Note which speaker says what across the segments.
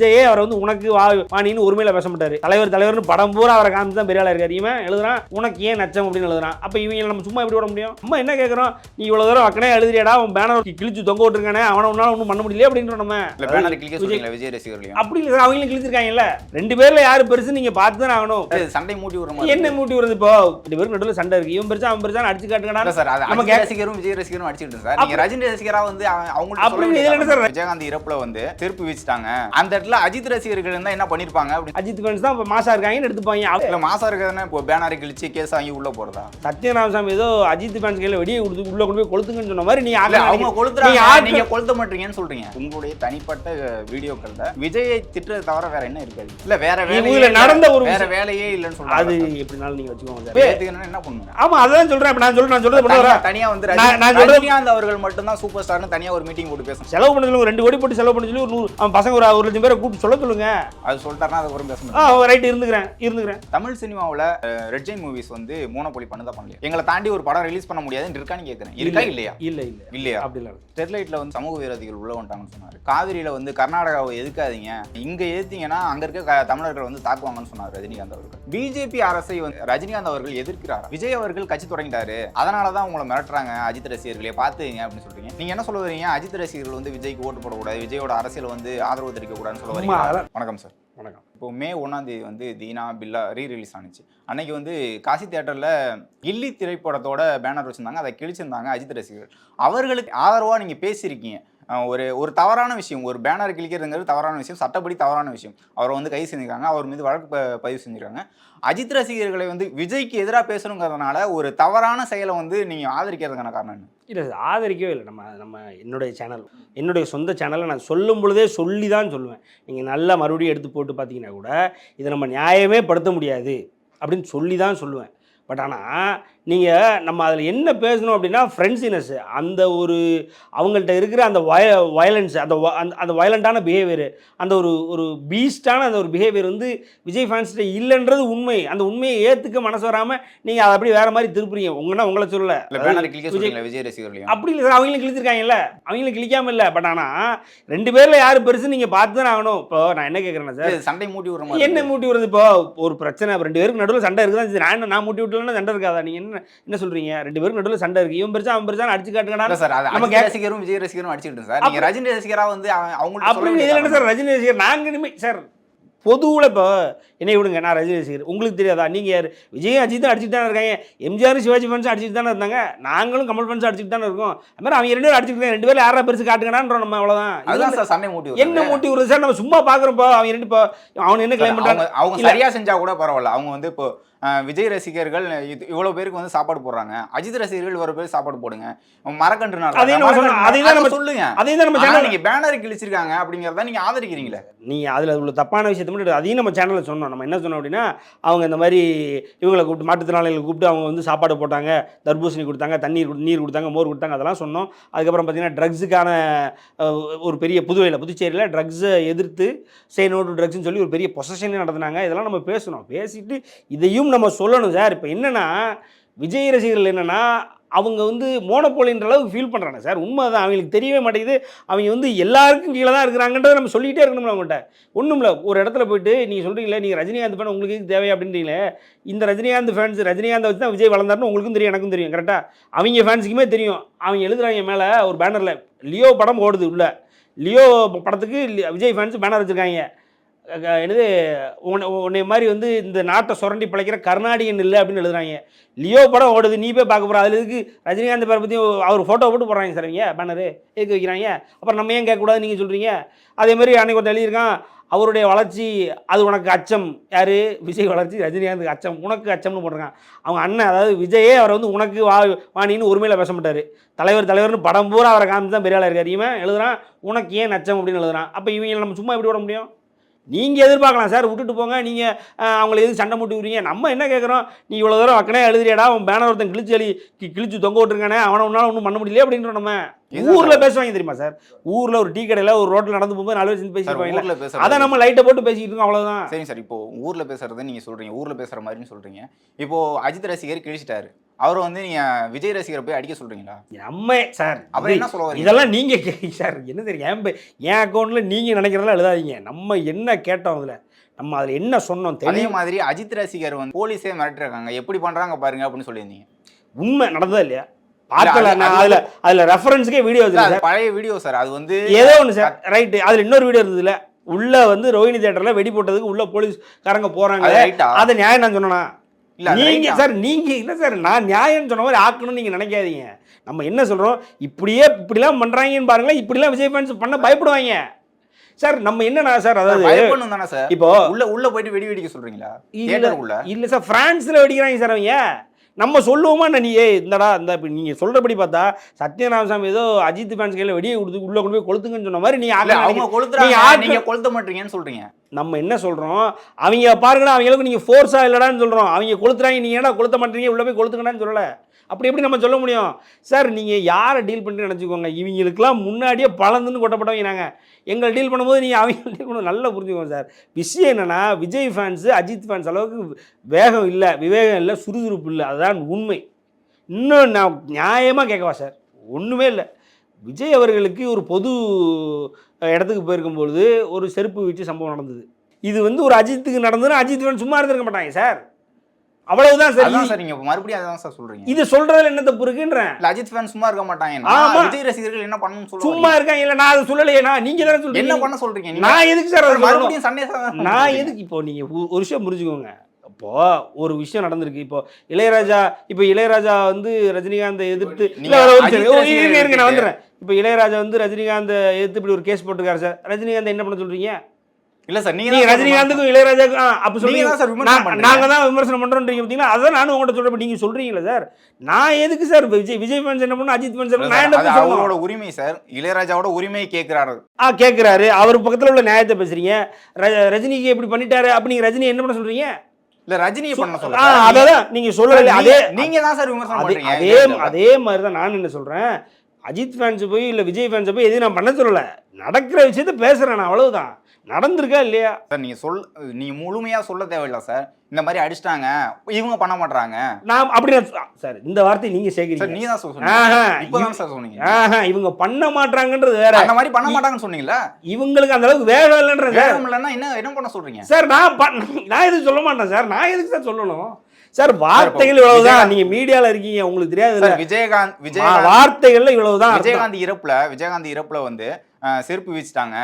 Speaker 1: விஜயே அவரை வந்து உனக்கு வா வாணின்னு உரிமையில பேச மாட்டாரு. தலைவர் தலைவர்னு படம் பூரா அவரை காமிச்சு தான் பெரிய ஆளா இருக்காரு. இவன் எழுதுறான் உனக்கு ஏன் நச்சம் அப்படின்னு எழுதுறான். அப்ப இவங்க நம்ம சும்மா எப்படி விட முடியும்? நம்ம என்ன கேட்கறோம் நீ இவ்வளவு தூரம் அக்கனே எழுதுறியடா அவன் பேனர் கிழிச்சு தொங்க விட்டுருக்கானே அவனை உன்னால ஒன்றும் பண்ண முடியல அப்படின்றோம் நம்ம.
Speaker 2: விஜய்
Speaker 1: அப்படி இல்லை அவங்களும் கிழிச்சிருக்காங்கல்ல. ரெண்டு பேர்ல யாரு பெருசு நீங்க பார்த்து தான் ஆகணும்.
Speaker 2: சண்டை மூட்டி விடுற
Speaker 1: என்ன மூட்டி வருது இப்போ? ரெண்டு பேருக்கு நடுவில் சண்டை இருக்கு. இவன் பெருசா அவன் பெருசா அடிச்சு
Speaker 2: இல்ல
Speaker 1: காட்டுங்கடா
Speaker 2: சார்
Speaker 1: நம்ம
Speaker 2: ரசிகரும் விஜய் ரசிகரும் அடிச்சுட்டு சார். நீங்க ரஜினி ரசிகரா வந்து அவ- அவங்களுக்கு
Speaker 1: அப்படி சார்?
Speaker 2: விஜயகாந்த் இறப்புல வந்து செருப்பு வீச்சிட்டாங்க அந்த இடத்துல அஜித் ரசிகர்கள் இருந்தா என்ன பண்ணிருப்பாங்க? அப்படி
Speaker 1: அஜித் ஃபேன்ஸ் தான் இப்போ மாசா இருக்காங்கன்னு எடுத்துப்பாங்க.
Speaker 2: இல்ல மாசா இருக்கிறதுனா இப்போ பேனர் கிழிச்சு கேஸ் வாங்கி உள்ள போறதா?
Speaker 1: சத்யநாராயணசாமி ஏதோ அஜித் ஃபேன்ஸ் கையில வெடியை கொடுத்து உள்ள கொண்டு போய் கொளுத்துங்கன்னு சொன்ன மாதிரி நீ
Speaker 2: இல்ல
Speaker 1: ஆக்க-
Speaker 2: அவங்க
Speaker 1: நீங்க
Speaker 2: கொளுத்துறாங்க. நீங்க கொளுத்த மாட்டீங்கன்னு சொல்றீங்க. உங்களுடைய தனிப்பட்ட வீடியோக்கள்ல விஜயை திட்டுறது தவிர வேற என்ன இருக்காது இல்ல வேற இல்ல,
Speaker 1: நடந்த ஒரு
Speaker 2: வேற. வேலையே இல்லைன்னு
Speaker 1: அது
Speaker 2: சொல்றாங்க
Speaker 1: எப்படினாலும் நீங்க வச்சுக்கோங்க.
Speaker 2: என்ன பண்ணுங்க?
Speaker 1: ஆமா அதான் சொல்றேன். இப்ப நான் சொல்றேன் நான் சொல்றது
Speaker 2: தனியா- வந்து
Speaker 1: நான்-
Speaker 2: ரஜினிகாந்த் அவர்கள் மட்டும்தான் சூப்பர் ஸ்டார்னு தனியா ஒரு மீட்டிங் போட்டு பேசணும்.
Speaker 1: செலவு பண்ண சொல்லுங்க ரெண்டு கோடி போட்டு செலவு பண்ண சொல்லி ஒரு நூறு பசங்க ஒரு ஒரு லட்சம் பேரை கூப்பிட்டு சொல்ல சொல்லுங்க.
Speaker 2: அது சொல்லிட்டாருன்னா
Speaker 1: ஆ
Speaker 2: முடியும்
Speaker 1: ரைட் இருந்துக்கிறேன் இருந்துக்கிறேன்.
Speaker 2: தமிழ் சினிமாவுல ரெட் ஜெயின் மூவிஸ் வந்து மோனோபொலி பண்ணதா பண்ணலையா? எங்களை தாண்டி ஒரு படம் ரிலீஸ் பண்ண முடியாதுன்னு இருக்கான்னு கேட்கறேன். இருக்கா இல்லையா?
Speaker 1: இல்ல இல்ல.
Speaker 2: இல்லையா?
Speaker 1: அப்படி இல்ல.
Speaker 2: ஸ்டெர்லைட்ல வந்து சமூக விரோதிகள் உள்ள வந்துட்டாங்கன்னு சொன்னாரு. காவிரியில வந்து கர்நாடகாவை எதுக்காதீங்க? இங்க எதிர்த்தீங்கன்னா அங்க இருக்க தமிழர்கள் வந்து தாக்குவாங்கன்னு சொன்னார் ரஜினிகாந்த் அவர்கள். பிஜேபி அரசை வந்து ரஜினிகாந்த் அவர்கள் எதிர்க்கிறார்? விஜய் அவர்கள் கட்சி தொடங்கிட்டாரு. அதனாலதான் உங்களை மிரட்டுறாங்க அஜித் ரசிகர்களே பாத்துங்க அப்படின்னு சொல்றீங்க. நீங்க என்ன சொல்ல வரீங்க? அஜித் ரசிகர்கள் வந்து விஜய்க்கு ஓட்டு போடக்கூடாது விஜயோட அரசியல் வந்து ஆதரவு தெரிவிக்க கூடாதுன்னு சொல்ல வரீங்க வணக்கம் சார்.
Speaker 1: வணக்கம்.
Speaker 2: இப்போ மே ஒன்றாம் தேதி வந்து தீனா பில்லா ரீ ரிலீஸ் ஆனிச்சு. அன்னைக்கு வந்து காசி தியேட்டரில் கில்லி திரைப்படத்தோட பேனர் வச்சிருந்தாங்க. அதை கிழிச்சிருந்தாங்க அஜித் ரசிகர்கள். அவர்களுக்கு ஆதரவாக நீங்கள் பேசியிருக்கீங்க. ஒரு ஒரு தவறான விஷயம் ஒரு பேனர் கிழிக்கிறதுங்கிறது தவறான விஷயம் சட்டப்படி தவறான விஷயம். அவரை வந்து கைது செஞ்சுருக்காங்க அவர் மீது வழக்கு பதிவு செஞ்சுருக்காங்க. அஜித் ரசிகர்களை வந்து விஜய்க்கு எதிராக பேசணுங்கிறதுனால ஒரு தவறான செயலை வந்து நீங்கள் ஆதரிக்கிறதுக்கான காரணம் என்ன?
Speaker 1: இல்லை ஆதரிக்கவே இல்லை. நம்ம நம்ம என்னுடைய சேனல் என்னுடைய சொந்த சேனலை நான் சொல்லும் பொழுதே சொல்லி தான் சொல்லுவேன். நீங்கள் நல்லா மறுபடியும் எடுத்து போட்டு பார்த்தீங்கன்னா கூட இதை நம்ம நியாயமே படுத்த முடியாது அப்படின்னு சொல்லி தான் சொல்லுவேன். பட் ஆனால் நீங்கள் நம்ம அதில் என்ன பேசணும் அப்படின்னா ஃப்ரெண்ட்ஸினஸ் அந்த ஒரு அவங்கள்ட்ட இருக்கிற அந்த வய வயலன்ஸ் அந்த அந்த வயலண்ட்டான பிஹேவியர் அந்த ஒரு ஒரு பீஸ்டான அந்த ஒரு பிஹேவியர் வந்து விஜய் ஃபேன்ஸ்கிட்ட இல்லைன்றது உண்மை. அந்த உண்மையை ஏற்றுக்க மனசு வராமல் நீங்கள் அதை அப்படி வேறு மாதிரி திருப்புறீங்க. உங்கன்னா உங்களை சொல்லலை.
Speaker 2: விஜய் ரசிகர்களையும்
Speaker 1: அப்படி இல்லை சார் அவங்களும் கிழிச்சிருக்காங்கல்ல. அவங்களும் கிழிக்காம இல்லை. பட் ஆனால் ரெண்டு பேரில் யார் பெருசு நீங்கள் பார்த்து தானே ஆகணும். இப்போ நான் என்ன கேட்குறேன்னா சார்
Speaker 2: சண்டை மூட்டி விடுற
Speaker 1: என்ன. மூட்டி வருது இப்போ ஒரு பிரச்சனை இப்ப ரெண்டு பேருக்கு நடுவில் சண்டை இருக்குதான் சரி, நான் என்ன நான் மூட்டி விட்டுலன்னா சண்டை இருக்காதா? நீங்கள் என்ன என்ன சொல்கிறீங்க ரெண்டு பேருக்கு நடுவில் சண்டை இருக்கு. இவன் பெருசா அவன் பெருசா அடிச்சு காட்டுங்கடா.
Speaker 2: இல்ல சார்
Speaker 1: நம்ம
Speaker 2: ரசிகரும் விஜய் ரசிகரும் அடிச்சுக்கிட்டு சார் நீங்க ரஜினி ரசிகரா வந்து அவ- அவங்களுக்கு சொல்ல
Speaker 1: அப்படி இதில் என்ன சார் ரஜினி ரசிகர்? நாங்கள் இனிமே சார் பொதுவில் இப்போ என்னை விடுங்க நான் ரஜினி ரசிகர் உங்களுக்கு தெரியாதா? நீங்கள் யார்? விஜய் அஜித் அடிச்சுட்டு தானே இருக்காங்க? எம்ஜிஆர் சிவாஜி ஃபேன்ஸ் அடிச்சுட்டு தானே இருந்தாங்க? நாங்களும் கமல் ஃபேன்ஸ் அடிச்சுட்டு தானே இருக்கோம். அது மாதிரி அவங்க ரெண்டு பேரும் அடிச்சுட்டு. ரெண்டு பேரும் யாரா பெருசு காட்டுங்கடான்றோம் நம்ம அவ்வளோதான்
Speaker 2: அதுதான் சார் சண்டை மூட்டி
Speaker 1: என்ன. மூட்டி விடுறது சார்? நம்ம சும்மா பார்க்குறோம்ப்பா அவங்க ரெண்டு இப்போ அவன் என்ன கிளைம் பண்ணுறாங்க
Speaker 2: அவங்க
Speaker 1: இல்ல.
Speaker 2: சரியா செஞ்சா கூட பரவாயில்ல. அவங்க வந்து இப்போ விஜய் ரசிகர்கள் இது- இவ்வளவு பேருக்கு வந்து சாப்பாடு போடுறாங்க. அஜித் ரசிகர்கள் இவ்வளவு பேர் சாப்பாடு போடுங்க. மரக்கன்று.
Speaker 1: அதையும் தான்
Speaker 2: சொல்லுங்க.
Speaker 1: அதையும் தான் நம்ம சேனல்
Speaker 2: நீங்க பேனர் கிழிச்சிருக்காங்க அப்படிங்கறத நீங்க ஆதரிக்கிறீங்களே.
Speaker 1: நீ அதில் உள்ள தப்பான விஷயத்தை மட்டும் அதையும் நம்ம சேனலில் சொன்னோம். நம்ம என்ன சொன்னோம் அப்படின்னா அவங்க இந்த மாதிரி இவங்களை கூப்பிட்டு மாற்றுத்திறனாளிகளை கூப்பிட்டு அவங்க வந்து சாப்பாடு போட்டாங்க தர்பூசணி கொடுத்தாங்க தண்ணீர் கொடு- நீர் கொடுத்தாங்க மோர் கொடுத்தாங்க அதெல்லாம் சொன்னோம். அதுக்கப்புறம் பார்த்தீங்கன்னா ட்ரக்ஸுக்கான ஒரு பெரிய புதுவையில் புதுச்சேரியில் ட்ரக்ஸை எதிர்த்து சே நோ டு ட்ரக்ஸ்னு சொல்லி ஒரு பெரிய பொசஷனே நடத்துனாங்க. இதெல்லாம் நம்ம பேசணும். பேசிட்டு இதையும் நம்ம சொல்லணும் சார். இப்போ என்னென்னா விஜய் ரசிகர்கள் என்னென்னா அவங்க வந்து மோனப்போலின்ற அளவுக்கு ஃபீல் பண்ணுறாங்க சார் உண்மை தான் அவங்களுக்கு தெரியவே மாட்டேங்குது. அவங்க வந்து எல்லாருக்கும் கீழே தான் இருக்கிறாங்கன்றதை நம்ம சொல்லிகிட்டே இருக்கணும்ல அவங்கள்ட்ட. ஒன்றும் இல்லை ஒரு இடத்துல போயிட்டு நீங்கள் சொல்கிறீங்களே நீங்கள் ரஜினிகாந்த் ஃபேன் உங்களுக்கு தேவை அப்படின்றீங்களே இந்த ரஜினிகாந்த் ஃபேன்ஸ் ரஜினிகாந்த் வச்சு தான் விஜய் வளர்ந்தாருன்னு உங்களுக்கும் தெரியும் எனக்கும் தெரியும். கரெக்டாக அவங்க ஃபேன்ஸுக்குமே தெரியும். அவங்க எழுதுகிறாங்க மேலே ஒரு பேனரில் லியோ படம் ஓடுது உள்ள. லியோ படத்துக்கு விஜய் ஃபேன்ஸ் பேனர் வச்சுருக்காங்க. என்னது உன்னை உன்னை மாதிரி வந்து இந்த நாட்டை சுரண்டி பிழைக்கிற கர்நாடிகன் இல்லை அப்படின்னு எழுதுறாங்க. லியோ படம் ஓடுது நீ போய் பார்க்க போகிற அதில் இருக்கு ரஜினிகாந்த் பேரை பற்றி அவர் ஃபோட்டோ போட்டு போடுறாங்க சார் அவங்க பேனரு எதுக்கு வைக்கிறாங்க? அப்புறம் நம்ம ஏன் கேட்கக்கூடாது நீங்கள் சொல்கிறீங்க அதே மாதிரி அன்னைக்கு ஒருத்தர் எழுதியிருக்கான் அவருடைய வளர்ச்சி அது உனக்கு அச்சம். யார்? விஜய் வளர்ச்சி ரஜினிகாந்துக்கு அச்சம். உனக்கு அச்சம்னு போட்டிருக்கான். அவங்க அண்ணன் அதாவது விஜயே அவரை வந்து உனக்கு வா வாணின்னு உரிமையில் பேச மாட்டார். தலைவர் தலைவர்னு படம் பூரா அவரை காமிச்சு தான் பெரிய இருக்கார். இவன் எழுதுறான் உனக்கு ஏன் அச்சம் அப்படின்னு எழுதுறான். அப்போ இவங்களை நம்ம சும்மா எப்படி விட முடியும்? நீங்கள் எதிர்பார்க்கலாம் சார் விட்டுட்டு போங்க. நீங்கள் அவங்கள எதுக்கு சண்டை மூட்டி விடுறீங்க நம்ம என்ன கேட்குறோம்? நீ இவ்வளோ தூரம் அக்கனே எழுதுறியடா அவன் பேனர் ஒருத்தன் கிழிச்சு எழுதி கிழிச்சு தொங்க விட்டுருக்கானே அவனை உன்னால ஒன்றும் பண்ண முடியல அப்படின்றோம் நம்ம. ஊரில் பேசுவாங்க தெரியுமா சார்? ஊரில் ஒரு டீ கடையில் ஒரு ரோட்டில் நடந்து போகும்போது நாலு பேர்
Speaker 2: சார் ஊர்ல
Speaker 1: அதை நம்ம லைட்டை போட்டு பேசிக்கிட்டு இருக்கோம் அவ்வளோதான்
Speaker 2: சரிங்க சார். இப்போ ஊர்ல பேசுறது நீங்க சொல்றீங்க. ஊர்ல பேசுற மாதிரின்னு சொல்றீங்க. இப்போ அஜித் ரசிகர் கிழிச்சிட்டாரு. அவர் வந்து நீங்க விஜய் ரசிகரை போய் அடிக்க சொல்றீங்களா?
Speaker 1: நம்ம சார்
Speaker 2: அப்புறம் என்ன சொல்ல வரீங்க?
Speaker 1: இதெல்லாம் நீங்க சார் என்ன தெரியும்? என் என் அக்கௌண்ட்ல நீங்க நினைக்கிறதெல்லாம் எழுதாதீங்க. நம்ம என்ன கேட்டோம் அதுல? நம்ம அதுல என்ன சொன்னோம்
Speaker 2: அதே மாதிரி அஜித் ரசிகர் வந்து போலீஸே மிரட்டிருக்காங்க எப்படி பண்றாங்க பாருங்க அப்படின்னு சொல்லியிருந்தீங்க.
Speaker 1: உண்மை நடந்ததா இல்லையா? பார்க்கல நான்
Speaker 2: அது-
Speaker 1: அதுல அதுல ரெஃபரன்ஸுக்கே வீடியோ
Speaker 2: பழைய வீடியோ சார் அது வந்து
Speaker 1: ஏதோ ஒன்று சார் ரைட்டு அதுல இன்னொரு வீடியோ இருந்ததுல. உள்ள வந்து ரோஹிணி தேட்டர்ல வெடி போட்டதுக்கு உள்ள போலீஸ்காரங்க போறாங்க.
Speaker 2: அது
Speaker 1: நியாயம் நான்
Speaker 2: அது
Speaker 1: நீங்க? சார் நீங்க இல்ல சார் நான் நியாயம் சொன்ன மாதிரி ஆக்கணும்னு நீங்க நினைக்காதீங்க. நம்ம என்ன சொல்றோம்? இப்படியே இப்படிலாம் பண்றாங்கன்னு பாருங்களேன் இப்படிலாம் விஜய் ஃபேன்ஸ் பண்ண பயப்படுவாங்க. சார் நம்ம என்னன்னா சார் அதாவது
Speaker 2: தானே சார்?
Speaker 1: இப்போ
Speaker 2: உள்ள உள்ள போயிட்டு வெடி வெடிக்க சொல்றீங்களா?
Speaker 1: இல்ல சார் பிரான்ஸ்ல வெடிக்கிறாங்க சார் அவங்க. நம்ம சொல்லுவோமா நீ? ஏய் இந்தடா இந்த இப்ப நீங்க சொல்றபடி பார்த்தா சத்யநாராயணசாமி ஏதோ அஜித் ஃபேன்ஸ் கையில வெடியை கொடுத்து உள்ள கொண்டு போய் கொளுத்துங்கன்னு சொன்ன மாதிரி நீ
Speaker 2: அவங்க கொளுத்துறாங்க.
Speaker 1: நீங்க ஆட்கள்-
Speaker 2: நீங்க கொளுத்த மாட்டீங்கன்னு சொல்றீங்க.
Speaker 1: நம்ம என்ன சொல்றோம்? அவங்க பாருங்கடா அவங்களுக்கு நீங்க ஃபோர்ஸா இல்லடான்னு சொல்றோம். அவங்க கொளுத்துறாங்க நீங்க ஏன்னா கொளுத்த மாட்டீங்க? உள்ள போய் கொளுத்துங்கடான்னு சொல்லல. அப்படி எப்படி நம்ம சொல்ல முடியும்? சார் நீங்க யாரை டீல் பண்ணிட்டு நினைச்சுக்கோங்க? இவங்களுக்குலாம் முன்னாடியே பலந்துன்னு கொட்டப்பட்டவங்க நாங்க. எங்களை டீல் பண்ணும்போது நீங்கள் அவங்க டீல் பண்ண நல்லா புரிஞ்சுக்கோங்க சார். விஷயம் என்னன்னா விஜய் ஃபேன்ஸு அஜித் ஃபேன்ஸ் அளவுக்கு வேகம் இல்லை விவேகம் இல்லை சுறுசுறுப்பு இல்லை. அதுதான் உண்மை. இன்னும் நான் நியாயமாக கேட்கவா சார்? ஒன்றுமே இல்லை. விஜய் அவர்களுக்கு ஒரு பொது இடத்துக்கு இடத்துக்கு போயிருக்கும்பொழுது ஒரு செருப்பு வீச்சு சம்பவம் நடந்தது. இது வந்து ஒரு அஜித்துக்கு நடந்ததுன்னா அஜித் ஃபேன் சும்மா இருந்திருக்க மாட்டாங்க சார். அவ்வளவுதான் சார்.
Speaker 2: அதான் சார் நீங்க மறுபடியும் அதான் சார் சொல்றீங்க.
Speaker 1: இது சொல்றதுல என்ன தப்பு இருக்குன்றேன்.
Speaker 2: அஜித் ஃபேன் சும்மா இருக்க மாட்டாங்க.
Speaker 1: ஆமா.
Speaker 2: விஜய் ரசிகர்கள் என்ன பண்ணணும்னு
Speaker 1: சும்மா இருக்காங்க இல்ல நான் அதை சொல்லலையே நான் நீங்க தானே
Speaker 2: என்ன
Speaker 1: சொல்றீங்க
Speaker 2: பண்ண சொல்றீங்க?
Speaker 1: நான் எதுக்கு சார்?
Speaker 2: மறுபடியும் சண்டே
Speaker 1: நான் எதுக்கு இப்போ நீங்க ஒரு விஷயம் புரிஞ்சுக்கோங்க. இப்போ ஒரு விஷயம் நடந்திருக்கு. இப்போ இளையராஜா இப்போ இளையராஜா வந்து ரஜினிகாந்தை எதிர்த்து இருங்க. நான் வந்துடுறேன். இப்போ இளையராஜா வந்து ரஜினிகாந்தை எதிர்த்து இப்படி ஒரு கேஸ் போட்டிருக்காரு சார். ரஜினிகாந்த் என்ன பண்ண சொல்றீங்க?
Speaker 2: இல்ல சார் நீங்க
Speaker 1: ரஜினிகாந்துக்கும் இளையராஜாக்கும் அப்ப
Speaker 2: தான் சார் விமர்சனம்.
Speaker 1: நாங்க தான் விமர்சனம் பண்றோம்ன்றீங்க பாத்தீங்களா அதான் நானும் உங்கள்கிட்ட சொல்றேன் நீங்க சொல்றீங்களா சார். நான் எதுக்கு சார் விஜய் விஜய் ஃபேன்ஸ் என்ன பண்ணணும் அஜித் ஃபேன்ஸ்? நான் என்ன
Speaker 2: அவரோட உரிமை சார். இளையராஜாவோட உரிமையை கேட்கிறாரு.
Speaker 1: ஆ கேட்குறாரு. அவர் பக்கத்துல உள்ள நியாயத்தை பேசுறீங்க. ரஜினிக்கு எப்படி பண்ணிட்டாரு அப்ப நீங்க ரஜினி என்ன பண்ண சொல்றீங்க?
Speaker 2: இல்ல ரஜினியை பண்ண சொல்ல
Speaker 1: அததான் நீங்க சொல்லல அதே
Speaker 2: நீங்க தான் சார் விமர்சனம் பண்றீங்க.
Speaker 1: அதே அதே மாதிரி தான் நான் என்ன சொல்றேன். அஜித் ஃபேன்ஸ் போய் இல்ல விஜய் ஃபேன்ஸ் போய் எதுவும் நான் பண்ண சொல்லல. நடக்கிற விஷயத்த பேசுறேன் நான் அவ்வளவுதான். நடந்திருக்கா இல்லையா?
Speaker 2: சார் நீங்க சொல் நீங்க முழுமையா சொல்ல தேவையில்ல சார். இந்த மாதிரி அடிச்சிட்டாங்க இவங்க பண்ண மாட்டாங்க
Speaker 1: நான் அப்படி சார் இந்த வார்த்தை நீங்க
Speaker 2: சார்
Speaker 1: சேர்க்கிறீங்க
Speaker 2: நீங்க தான் சொன்னீங்க.
Speaker 1: ஆஹா,
Speaker 2: இப்பதான் சார் சொன்னீங்க.
Speaker 1: ஆஹா, இவங்க பண்ண மாட்டாங்கன்றது வேற.
Speaker 2: அந்த மாதிரி பண்ண மாட்டாங்கன்னு சொன்னீங்களா
Speaker 1: இவங்களுக்கு அந்த அளவுக்கு வேகம் இல்லைன்றது சார்
Speaker 2: வேகம் இல்லைன்னா என்ன என்ன பண்ண சொல்றீங்க?
Speaker 1: சார் நான் நான் எதுவும் சொல்ல மாட்டேன் சார். நான் எதுக்கு சார் சொல்லணும்? சார் வார்த்தைகள்
Speaker 2: இப்போ
Speaker 1: இவ்வளவுதான். நீங்க மீடியால இருக்கீங்க உங்களுக்கு தெரியாது
Speaker 2: சார் விஜயகாந்த்
Speaker 1: வா-
Speaker 2: விஜயகாந்த்
Speaker 1: வார்த்தைகள்ல இவ்வளவுதான்.
Speaker 2: விஜயகாந்த் இறப்புல விஜயகாந்த் இறப்புல வந்து செருப்பு வீச்சிட்டாங்க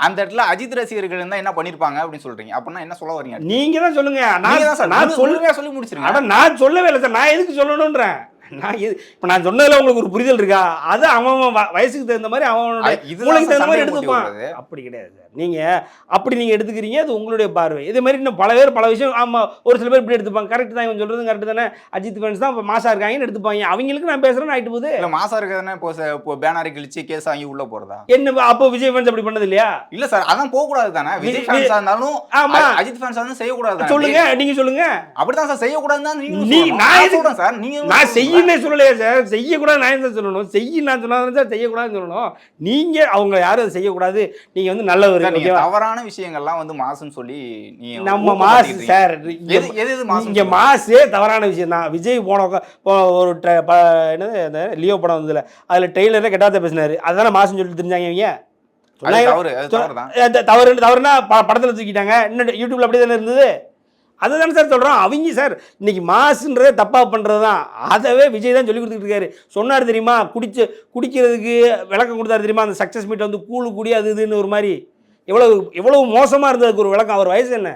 Speaker 2: அந்த இடத்துல அஜித் ரசிகர்கள் இருந்தா என்ன பண்ணிருப்பாங்க அப்படின்னு சொல்றீங்க? அப்படின்னா என்ன சொல்ல வரீங்க?
Speaker 1: நீங்க தான் சொல்லுங்க.
Speaker 2: தான்
Speaker 1: நான்
Speaker 2: சார்
Speaker 1: நான்
Speaker 2: முழு-
Speaker 1: சொல்ல
Speaker 2: முடிச்சிருங்க.
Speaker 1: அட நான் சொல்லவே இல்லை சார். நான் எதுக்கு சொல்லணுன்றேன் நான் எது இப்போ நான் சொன்னதுல உங்களுக்கு ஒரு புரிதல் இருக்கா? அது அவன் வயசுக்கு தகுந்த மாதிரி அவனோட
Speaker 2: சார்
Speaker 1: தகுந்த மாதிரி எடுத்துப்பான். அப்படி கிடையாது சார். நீங்க அப்படி நீங்க எடுத்துக்கிறீங்க அது உங்களுடைய பார்வை. இதே மாதிரி இன்னும் பல பேர் பல விஷயம் ஆமா ஒரு சில பேர் இப்படி எடுத்துப்பாங்க. கரெக்ட் தான் இவன் சொல்றது கரெக்ட் தானே. அஜித் ஃபேன்ஸ் தான் இப்போ மாசா இருக்காங்கன்னு எடுத்துப்பாங்க. அவங்களுக்கு நான் பேசுறேன் ஆயிட்டு போகுது.
Speaker 2: இல்ல மாசா இருக்கிறதுனா இப்போ இப்போ பேனர் கிழிச்சு கேஸ் வாங்கி உள்ள போறதா?
Speaker 1: என்ன அப்போ விஜய் ஃபேன்ஸ் அப்படி பண்ணது இல்லையா?
Speaker 2: இல்ல சார் அதான் போக கூடாது தானே. விஜய்
Speaker 1: வி-
Speaker 2: ஃபேன்ஸா இருந்தாலும்
Speaker 1: ஆமா.
Speaker 2: அ- அஜித் ஃபேன்ஸா இருந்தாலும் செய்யக்கூடாது?
Speaker 1: சொல்லுங்க நீங்க சொல்லுங்க.
Speaker 2: அப்படிதான் சார் செய்யக்கூடாதுன்னு தான் நீங்க
Speaker 1: நீ- நான்
Speaker 2: சொல்றேன் சார். நீங்க
Speaker 1: நான் செய்யனே சொல்லலையே சார் செய்யக்கூடாது நான் தான் சொல்லணும் செய்ய நான் சொன்னா சார் செய்யக்கூடாதுன்னு சொல்லணும் நீங்க அவங்க யாரும் அதை செய்யக்கூடாது நீங்க வந்து
Speaker 2: நீங்க
Speaker 1: ஓகேவா
Speaker 2: தவறான விஷயங்கள்லாம் வந்து மாசுன்னு சொல்லி
Speaker 1: நம்ம மாசு சார் இங்க மாசே தவறான விஷயம் தான் விஜய் போன ஒரு என்னது லியோ படம் வந்ததுல அதுல டெய்லர்ல கெட்டாத பேசினாரு அதானே மாசுன்னு சொல்லிட்டு தெரிஞ்சாங்க இவங்க
Speaker 2: தவறு
Speaker 1: தவறுனா படத்துல தூக்கிட்டாங்க இன்னும் யூடியூப்ல அப்படியே தானே இருந்தது அதுதானே சார் சொல்கிறோம் அவங்க சார் இன்றைக்கி மாசுன்றதே தப்பாக பண்ணுறது தான் அதவே விஜய் தான் சொல்லி கொடுத்துட்டு இருக்காரு. சொன்னார் தெரியுமா? குடிச்சு குடிக்கிறதுக்கு விளக்கம் கொடுத்தாரு தெரியுமா? அந்த சக்ஸஸ் மீட் வந்து கூழு குடி அது இதுன்னு ஒரு மாதிரி. எவ்வளோ எவ்வளோ மோசமாக இருந்ததுக்கு ஒரு விளக்கம். அவர் வயசு என்ன?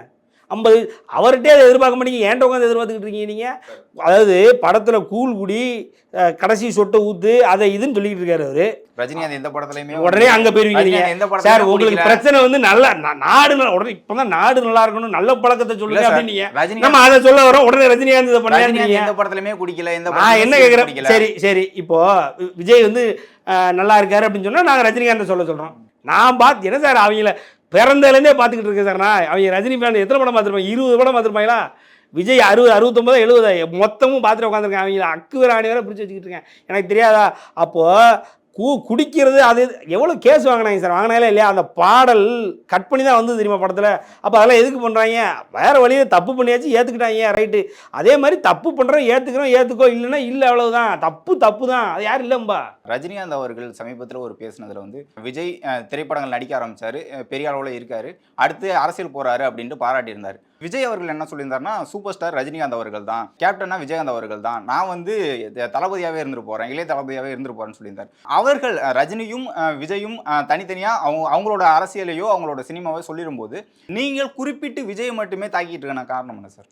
Speaker 1: ஐம்பது அவர்கிட்டே அதை எதிர்பார்க்க மாட்டீங்க. ஏன்ட்ட உட்காந்து எதிர்பார்த்துக்கிட்டு இருக்கீங்க நீங்கள் அதாவது படத்தில் கூழ் குடி கடைசி சொட்டை ஊத்து அதை இதுன்னு சொல்லிக்கிட்டு இருக்காரு அவரு.
Speaker 2: ரஜினிகாந்த் எந்த படத்துலயுமே
Speaker 1: உடனே அங்க போயிருவீங்க சார் உங்களுக்கு. பிரச்சனை வந்து நல்ல நாடு உடனே இப்பதான் நாடு நல்லா இருக்கணும் நல்ல பழக்கத்தை சொல்லுங்க
Speaker 2: ரஜினிகாந்த்
Speaker 1: நம்ம அதை சொல்ல வரோம் உடனே ரஜினிகாந்த் இதை பண்ணாதீங்க
Speaker 2: எந்த படத்துலயுமே குடிக்கல எந்த
Speaker 1: நான் என்ன கேட்குறேன். சரி சரி. இப்போ விஜய் வந்து நல்லா இருக்காரு அப்படின்னு சொன்னா நாங்க ரஜினிகாந்தை சொல்ல சொல்றோம். நான் பார்த்து என்ன சார் அவங்கள பிறந்ததுலேருந்தே பார்த்துக்கிட்டு இருக்கேன் சார் நான். அவங்க ரஜினி ஃபேன் எத்தனை படம் பார்த்துருப்பாங்க? இருபது படம் பார்த்துருப்பாங்களா? விஜய் அறுபது அறுபத்தொம்பது எழுபது. மொத்தமும் பார்த்துட்டு உட்காந்துருக்கேன். அவங்கள அக்கு வேறு ஆணி பிடிச்சி வச்சுக்கிட்டு இருக்கேன். எனக்கு தெரியாதா? அப்போது கூ குடிக்கிறது அது எவ்வளோ கேஸ் வாங்கினாங்க சார்? வாங்கினாலே இல்லையா? அந்த பாடல் கட் பண்ணி தான் வந்து தெரியுமா படத்தில்? அப்போ அதெல்லாம் எதுக்கு பண்ணுறாங்க வேறு வழியில் தப்பு பண்ணியாச்சு ஏற்றுக்கிட்டாங்க ரைட்டு. அதே மாதிரி தப்பு பண்ணுறோம் ஏற்றுக்கிறோம் ஏற்றுக்கோ இல்லைன்னா இல்லை அவ்வளோதான் தப்பு தப்பு தான். அது யாரும் இல்லைம்பா
Speaker 2: ரஜினிகாந்த் அவர்கள் சமீபத்தில் ஒரு பேசினதில் வந்து விஜய் திரைப்படங்கள் நடிக்க ஆரம்பித்தார் பெரிய அளவில் இருக்கார் அடுத்து அரசியல் போகிறாரு அப்படின்ட்டு பாராட்டியிருந்தார். விஜய் அவர்கள் என்ன சொல்லியிருந்தாருன்னா சூப்பர் ஸ்டார் ரஜினிகாந்த் அவர்கள் தான். கேப்டனா விஜயகாந்த் அவர்கள் தான். நான் வந்து த- தளபதியாவே இருந்துட்டு போறேன். இளைய தளபதியாவே இருந்துட்டு போறேன்னு சொல்லியிருந்தார். அவர்கள் ரஜினியும் விஜயும் அஹ், தனித்தனியா அவங்க அவங்களோட அரசியலையோ அவங்களோட சினிமாவோ சொல்லிடும்போது நீங்கள் குறிப்பிட்டு விஜயை மட்டுமே தாக்கிட்டு இருக்க காரணம் என்ன சார்?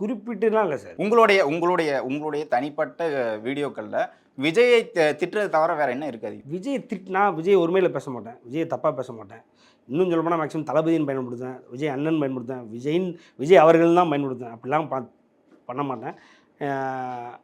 Speaker 1: குறிப்பிட்டுலாம் இல்லை சார்.
Speaker 2: உங்களுடைய உங்களுடைய உங்களுடைய தனிப்பட்ட வீடியோக்கள்ல விஜயை தி- திட்டுறதை தவிர வேற என்ன இருக்காது?
Speaker 1: விஜய் திட்டினா விஜய் ஒருமையில் பேச மாட்டேன். விஜய் தப்பாக பேச மாட்டேன். இன்னும் சொல்ல போனால் மேக்ஸிமம் தளபதின்னு பயன்படுத்துவேன் விஜய் அண்ணன் பயன்படுத்துவேன் விஜயின் விஜய் அவர்கள் தான் பயன்படுத்துவேன். அப்படிலாம் பா பண்ண மாட்டேன்.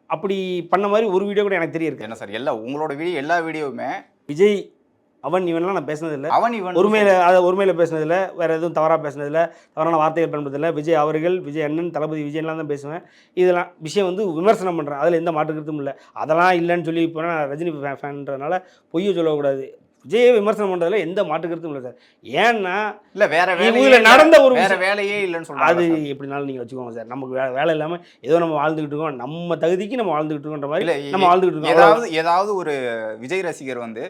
Speaker 1: அப்படி பண்ண மாதிரி ஒரு வீடியோ கூட எனக்கு தெரிய இருக்கு
Speaker 2: என்ன சார் எல்லா உங்களோட வீடியோ எல்லா வீடியோவுமே
Speaker 1: விஜய் அவன் இவன்லாம் நான் பேசினதில்லை.
Speaker 2: அவன் இவன்.
Speaker 1: ஒருமையில் அதை ஒருமையில் பேசினதில்ல வேறு எதுவும் தவறாக பேசினதில்ல தவறான வார்த்தைகள் பயன்படுத்தல விஜய் அவர்கள் விஜய் அண்ணன் தளபதி விஜயன்லாம் தான் பேசுவேன். இதெல்லாம் விஷயம் வந்து விமர்சனம் பண்ணுறேன் அதில் எந்த மாற்று கருத்தும் இல்லை. அதெல்லாம் இல்லைன்னு சொல்லி இப்போ நான் ரஜினி ஃபே- ஃபேன்றதுனால பொய்யை சொல்லக்கூடாது. விஜயை விமர்சனம் பண்ணுறதுல எந்த மாற்று கருத்தும் இல்லை சார் ஏன்னா
Speaker 2: இல்ல வேற
Speaker 1: இதுல
Speaker 2: வேலையே
Speaker 1: நடந்த ஒரு
Speaker 2: வேற. வேலையே இல்லைன்னு
Speaker 1: அது
Speaker 2: சொல்றாங்க
Speaker 1: எப்படினாலும் நீங்கள் வச்சுக்கோங்க சார் நமக்கு வே வேலை இல்லாமல் ஏதோ நம்ம வாழ்ந்துக்கிட்டு இருக்கோம் நம்ம தகுதிக்கு நம்ம வாழ்ந்துக்கிட்டு இருக்கோன்ற மாதிரி
Speaker 2: இல்ல
Speaker 1: நம்ம வாழ்ந்துக்கிட்டு இருக்கோம்.
Speaker 2: ஏதாவது ஏதாவது ஒரு விஜய் ரசிகர் வந்து